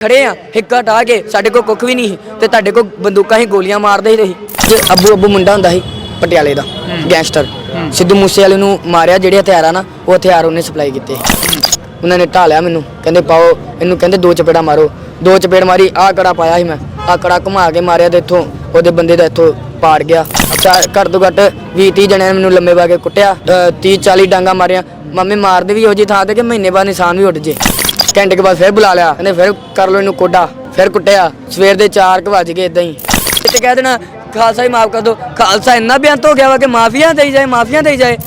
ਖੜੇ ਆ ਹਿੱਕਾ ਟਾ ਕੇ ਸਾਡੇ ਕੋਲ ਕੁੱਖ ਵੀ ਨਹੀਂ ਸੀ ਤੇ ਤੁਹਾਡੇ ਕੋਲ ਬੰਦੂਕਾਂ ਹੀ ਗੋਲੀਆਂ ਮਾਰਦੇ ਹੀ ਤੁਸੀਂ ਜੇ ਅੱਬੂ ਅੱਬੂ ਮੁੰਡਾ ਹੁੰਦਾ ਸੀ ਪਟਿਆਲੇ ਦਾ ਗੈਂਗਸਟਰ। ਸਿੱਧੂ ਮੂਸੇ ਵਾਲੇ ਨੂੰ ਮਾਰਿਆ ਜਿਹੜੇ ਹਥਿਆਰ ਆ ਨਾ ਉਹ ਹਥਿਆਰ ਉਹਨੇ ਸਪਲਾਈ ਕੀਤੇ। ਉਹਨਾਂ ਨੇ ਢਾਲਿਆ ਮੈਨੂੰ ਕਹਿੰਦੇ ਪਾਓ ਇਹਨੂੰ ਕਹਿੰਦੇ ਦੋ ਚਪੇੜਾ ਮਾਰੋ। ਦੋ ਚਪੇੜ ਮਾਰੀ ਆਹ ਕੜਾ ਪਾਇਆ ਸੀ ਮੈਂ ਆਹ ਕੜਾ ਘੁਮਾ ਕੇ ਮਾਰਿਆ ਤੇ ਇੱਥੋਂ ਉਹਦੇ ਬੰਦੇ ਦਾ ਇੱਥੋਂ ਪਾੜ ਗਿਆ। ਘੱਟ ਤੋਂ ਘੱਟ 20 30 ਜਣਿਆਂ ਨੇ ਮੈਨੂੰ ਲੰਮੇ ਪਾ ਕੇ ਕੁੱਟਿਆ 30 40 ਡਾਂਗਾ ਮਾਰਿਆ। ਮੰਮੀ ਮਾਰਦੇ ਵੀ ਹੋ ਜੀ ਥਾਂ ਤੇ ਕਿ ਮਹੀਨੇ ਬਾਅਦ ਨਿਸ਼ਾਨ ਵੀ ਉੱਡ ਜੇ। ਘੰਟੇ ਕੇ ਬਾਅਦ ਫਿਰ ਬੁਲਾ ਲਿਆ ਕਹਿੰਦੇ ਫਿਰ ਕਰ ਲੋ ਇਹਨੂੰ ਕੋਡਾ, ਫਿਰ ਕੁੱਟਿਆ। ਸਵੇਰ ਦੇ 4 ਵਜ ਗਏ ਇਦਾਂ ਹੀ। ਤੇ ਕਹਿ ਦੇਣਾ, ਖਾਲਸਾ ਹੀ ਮਾਫ ਕਰ ਦੋ। ਖਾਲਸਾ ਇੰਨਾ ਬੇਅੰਤ ਹੋ ਗਿਆ ਵਾ ਕਿ ਮਾਫੀਆਂ ਦੇਈ ਜਾਏ, ਮਾਫੀਆਂ ਦੇਈ ਜਾਏ।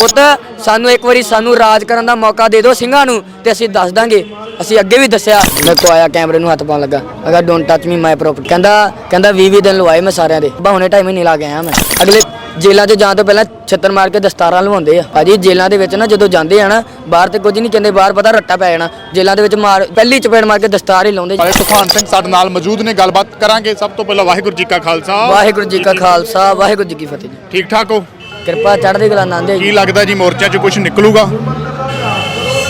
ਪੁੱਤ ਸਾਨੂੰ ਇੱਕ ਵਾਰੀ ਸਾਨੂੰ ਰਾਜ ਕਰਨ ਦਾ ਮੌਕਾ ਦੇ ਦਿਓ ਸਿੰਘਾਂ ਨੂੰ ਤੇ ਅਸੀਂ ਦੱਸ ਦਾਂਗੇ। ਅਸੀਂ ਅੱਗੇ ਵੀ ਦੱਸਿਆ ਮੈਂ ਕੋ ਆਇਆ ਕੈਮਰੇ ਨੂੰ ਹੱਥ ਪਾਉਣ ਲੱਗਾ। ਕਿਹਾ don't touch me my property ਕਹਿੰਦਾ ਕਹਿੰਦਾ 20 20 ਦਿਨ ਲਵਾਏ ਮੈਂ ਸਾਰਿਆਂ ਦੇ। ਬਾ ਹੁਣੇ ਟਾਈਮ ਹੀ ਨਹੀਂ ਲਾ ਆਇਆ ਮੈਂ। ਅਗਲੇ ਜੇਲਾਂ 'ਚ ਜਾਣ ਤੋਂ ਪਹਿਲਾਂ ਛੱਤਰ ਮਾਰ ਕੇ ਦਸਤਾਰਾਂ ਲਵਾਉਂਦੇ ਆ। ਭਾਜੀ ਜੇਲਾਂ ਦੇ ਵਿੱਚ ਨਾ ਜਦੋਂ ਜਾਂਦੇ ਆ ਨਾ ਬਾਹਰ ਤੇ ਕੁਝ ਨਹੀਂ ਕਹਿੰਦੇ ਬਾਹਰ ਪਤਾ ਰੱਟਾ ਪੈ ਜਾਣਾ। ਜੇਲਾਂ ਦੇ ਵਿੱਚ ਮਾਰ ਪਹਿਲੀ ਚਪੇੜ ਮਾਰ ਕੇ ਦਸਤਾਰ ਹੀ ਲਾਉਂਦੇ ਭਾਈ ਤੂਫਾਨ ਸਿੰਘ ਸਾਡੇ ਨਾਲ ਮੌਜੂਦ ਨੇ ਗੱਲਬਾਤ ਕਰਾਂਗੇ। ਸਭ ਤੋਂ ਪਹਿਲਾਂ ਵਾਹਿਗੁਰੂ ਜੀ ਕਾ ਖਾਲਸਾ। ਵਾਹਿਗੁਰੂ ਜੀ ਕਾ ਖਾਲਸਾ ਵਾਹਿਗੁਰੂ ਜੀ ਕੀ ਫਤਿਹ ਠੀਕ ਠਾਕ ਹੋ? ਕਿਰਪਾ ਚੜ੍ਹਦੀ ਕਲਾ ਜੀ ਕੀ ਲੱਗਦਾ ਜੀ ਮੋਰਚਾ 'ਚ ਕੁਝ ਨਿਕਲੂਗਾ?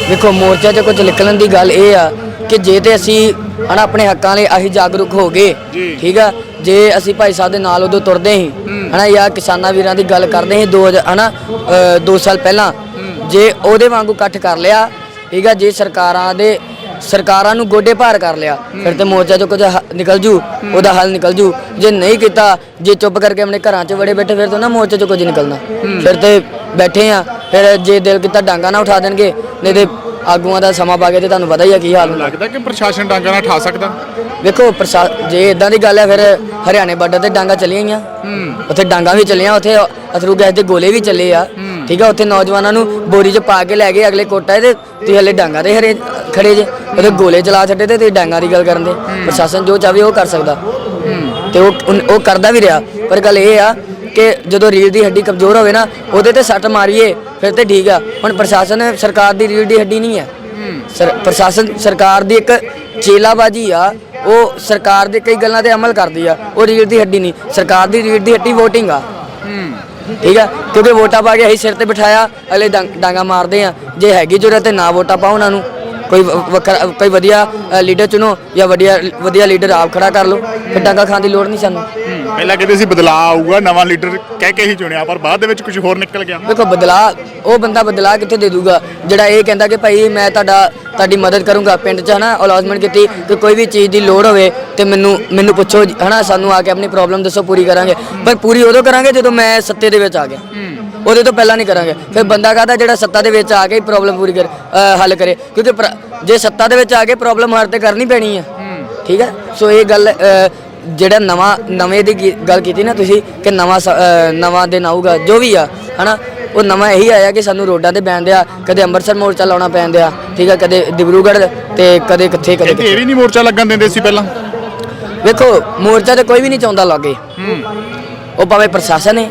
ਵੇਖੋ ਮੋਰਚਾ 'ਚ ਕੁਝ ਨਿਕਲਣ ਦੀ ਗੱਲ ਇਹ ਆ ਕਿ ਜੇ ਤੇ ਅਸੀਂ ਹਨਾ ਆਪਣੇ ਹੱਕਾਂ ਲਈ ਅਸੀਂ ਜਾਗਰੂਕ ਹੋ ਗਏ ਜੀ। ਠੀਕ ਆ? ਜੇ ਅਸੀਂ ਭਾਈ ਸਾਹਿਬ ਦੇ ਨਾਲ ਉਦੋਂ ਤੁਰਦੇ ਸੀ ਹਨਾ ਜਾਂ ਕਿਸਾਨਾਂ ਵੀਰਾਂ ਦੀ ਗੱਲ ਕਰਦੇ ਸੀ ਦੋ ਹਜ਼ਾਰ- ਹਨਾ 2 ਸਾਲ ਪਹਿਲਾਂ ਜੇ ਉਹਦੇ ਵਾਂਗੂ ਇਕੱਠ ਕਰ ਲਿਆ ਠੀਕ ਆ? ਜੇ ਸਰਕਾਰਾਂ ਦੇ ਸਰਕਾਰਾਂ ਨੂੰ ਗੋਡੇ ਭਾਰ ਕਰ ਲਿਆ। ਫਿਰ ਤੇ ਮੋਰਚਾ 'ਚ ਕੁਝ ਹ- ਨਿਕਲ ਜੂ ਉਹਦਾ ਹੱਲ ਨਿਕਲ ਜੂ। ਜੇ ਨਹੀਂ ਕੀਤਾ ਜੇ ਚੁੱਪ ਕਰਕੇ ਆਪਣੇ ਘਰਾਂ 'ਚ ਵੜੇ ਬੈਠੇ ਫਿਰ ਤਾਂ ਨਾ ਮੋਰਚੇ 'ਚ ਕੁਝ ਨਿਕਲਣਾ। ਫਿਰ ਤੇ ਬੈਠੇ ਆ ਫਿਰ ਜੇ ਦਿਲ ਕੀਤਾ ਡਾਂਗਾ ਨਾ ਉਠਾ ਦੇਣਗੇ ਨਹੀਂ ਤੇ ਆਗੂਆਂ ਦਾ ਸਮਾਂ ਪਾ ਕੇ ਤੇ ਤੁਹਾਨੂੰ ਪਤਾ ਹੀ ਆ ਕੀ ਹਾਲ ਹੁੰਦਾ। ਲੱਗਦਾ ਕਿ ਪ੍ਰਸ਼ਾਸਨ ਡਾਂਗਾ ਨਾਲ ਠਾ ਸਕਦਾ? ਵੇਖੋ ਪ੍ਰਸ਼ਾ ਜੇ ਇਦਾਂ ਦੀ ਗੱਲ ਹੈ ਫਿਰ ਹਰਿਆਣੇ ਬਾਰਡਰ ਤੇ ਡਾਂਗਾ ਚੱਲੀਆਂ ਹੀ ਆ। ਉੱਥੇ ਡਾਂਗਾ ਵੀ ਚੱਲੀਆਂ ਉੱਥੇ ਅਥਰੂ ਗੈਸ ਦੇ ਗੋਲੇ ਵੀ ਚੱਲੇ ਆ। ਠੀਕ ਆ ਉੱਥੇ ਨੌਜਵਾਨਾਂ ਨੂੰ ਬੋਰੀ 'ਚ ਪਾ ਕੇ ਲੈ ਗਏ ਅਗਲੇ ਕੋਟਾ ਤੇ ਤੁਸੀਂ ਹਲੇ ਡਾਂਗਾ ਤੇ ਹਰੇ ਖੜੇ ਜੇ ਉਹਦੇ ਗੋਲੇ ਚਲਾ ਛੱਡੇ ਤੇ ਤੁਸੀਂ ਡਾਂਗਾ ਦੀ ਗੱਲ ਕਰਨ ਦੇ। ਪ੍ਰਸ਼ਾਸਨ ਜੋ ਚਾਹੇ ਉਹ ਕਰ ਸਕਦਾ। ਤੇ ਉਹ ਉਹ ਕਰਦਾ ਵੀ ਰਿਹਾ ਪਰ ਗੱਲ ਇਹ ਆ ਕਿ ਜਦੋਂ ਰੀੜ ਦੀ ਹੱਡੀ ਕਮਜ਼ੋਰ ਹੋਵੇ ਨਾ ਉਹਦੇ ਤੇ ਸੱਟ ਮਾਰੀਏ ਫਿਰ ਤੇ ਠੀਕ ਆ। ਹੁਣ ਪ੍ਰਸ਼ਾਸਨ ਸਰਕਾਰ ਦੀ ਰੀੜ ਦੀ ਹੱਡੀ ਨਹੀਂ ਹੈ। ਸਰ ਪ੍ਰਸ਼ਾਸਨ ਸਰਕਾਰ ਦੀ ਇੱਕ ਚੇਲਾਬਾਜੀ ਆ ਉਹ ਸਰਕਾਰ ਦੇ ਕਈ ਗੱਲਾਂ ਤੇ ਅਮਲ ਕਰਦੀ ਆ ਉਹ ਰੀੜ ਦੀ ਹੱਡੀ ਨਹੀਂ। ਸਰਕਾਰ ਦੀ ਰੀੜ ਦੀ ਹੱਡੀ VOTING ਆ। ਠੀਕ ਆ? ਕਿਉਂਕਿ ਵੋਟਾਂ ਪਾ ਕੇ ਅਸੀਂ ਸਿਰ ਤੇ ਬਿਠਾਇਆ, ਅਗਲੇ ਡਾਂਗਾ ਮਾਰਦੇ ਆ। ਜੇ ਹੈਗੀ ਜ਼ਰੂਰਤ ਤੇ ਨਾ ਵੋਟਾਂ ਪਾਓ ਉਹਨਾਂ ਨੂੰ। ਕੋਈ ਵ- ਵੱਖਰਾ ਕੋਈ ਵਧੀਆ ਲੀਡਰ ਚੁਣੋ ਜਾਂ ਵਧੀਆ ਵਧੀਆ ਲੀਡਰ ਆਪ ਖੜਾ ਕਰ ਲਓ। ਫਿਰ ਡਾਂਗਾ ਖਾਣ ਦੀ ਲੋੜ ਨਹੀਂ ਸਾਨੂੰ। ਪਹਿਲਾਂ ਕਹਿੰਦੇ ਸੀ ਬਦਲਾਅ ਆਊਗਾ ਨਵਾਂ ਲੀਡਰ ਕਹਿ ਕੇ ਹੀ ਚੁਣਿਆ ਪਰ ਬਾਅਦ ਦੇ ਵਿੱਚ ਕੁਝ ਹੋਰ ਨਿਕਲ ਗਿਆ। ਵੇਖੋ ਬਦਲਾ ਉਹ ਬੰਦਾ ਬਦਲਾ ਕਿੱਥੇ ਦੇ ਦੂਗਾ? ਜਿਹੜਾ ਇਹ ਕਹਿੰਦਾ ਕਿ ਭਾਈ ਮੈਂ ਤੁਹਾਡਾ ਤੁਹਾਡੀ ਮਦਦ ਕਰੂੰਗਾ ਪਿੰਡ 'ਚ ਹਨਾ ਅਲਾਉਸਮੈਂਟ ਕੀਤੀ ਕਿ ਕੋਈ ਵੀ ਚੀਜ਼ ਦੀ ਲੋੜ ਹੋਵੇ ਤੇ ਮੈਨੂੰ ਮੈਨੂੰ ਪੁੱਛੋ ਜੀ, ਹਨਾ ਸਾਨੂੰ ਆ ਕੇ ਆਪਣੀ ਪ੍ਰੋਬਲਮ ਦੱਸੋ ਪੂਰੀ ਕਰਾਂਗੇ। ਪਰ ਪੂਰੀ ਉਦੋਂ ਕਰਾਂਗੇ ਜਦੋਂ ਮੈਂ ਸੱਤੇ ਦੇ ਵਿੱਚ ਆ ਗਿਆ। ਉਹਦੇ ਤੋਂ ਪਹਿਲਾਂ ਨਹੀਂ ਕਰਾਂਗੇ। ਫਿਰ ਬੰਦਾ ਕਹਦਾ ਜਿਹੜਾ ਸੱਤਾ ਦੇ ਵਿੱਚ ਆ ਕੇ ਪ੍ਰੋਬਲਮ ਪੂਰੀ ਕਰ ਹੱਲ ਕਰੇ। ਕਿਉਂਕਿ ਜੇ ਸੱਤਾ ਦੇ ਵਿੱਚ ਆ ਕੇ ਪ੍ਰੋਬਲਮ ਹੱਲ ਤੇ ਕਰਨੀ ਪੈਣੀ ਹੈ ਠੀਕ ਹੈ ਸੋ ਇਹ ਗੱਲ ਜਿਹੜਾ ਨਵਾਂ ਨਵੇਂ ਦੀ ਗੱਲ ਕੀਤੀ ਨਾ ਤੁਸੀਂ ਕਿ ਨਵਾਂ ਨਵਾਂ ਦਿਨ ਆਊਗਾ ਜੋ ਵੀ ਆ ਹਨਾ? ਉਹ ਨਵਾਂ ਇਹੀ ਆਇਆ ਕਿ ਸਾਨੂੰ ਰੋਡਾਂ ਤੇ ਬੈਣ ਦਿਆ ਕਦੇ ਅੰਮ੍ਰਿਤਸਰ ਮੋਰਚਾ ਲਾਉਣਾ ਪੈਣ ਦਿਆ ਠੀਕ ਆ? ਕਦੇ ਡਿਬਰੂਗੜ੍ਹ ਤੇ ਕਦੇ ਕਿੱਥੇ ਕਦੇ ਇਹ ਵੀ ਨਹੀਂ ਮੋਰਚਾ ਲੱਗਣ ਦਿੰਦੇ ਸੀ ਪਹਿਲਾਂ? ਵੇਖੋ ਮੋਰਚਾ ਤੇ ਕੋਈ ਵੀ ਨਹੀਂ ਚਾਹੁੰਦਾ ਲਾਗੇ। ਉਹ ਭਾਵੇਂ ਪ੍ਰਸ਼ਾਸਨ ਹੈ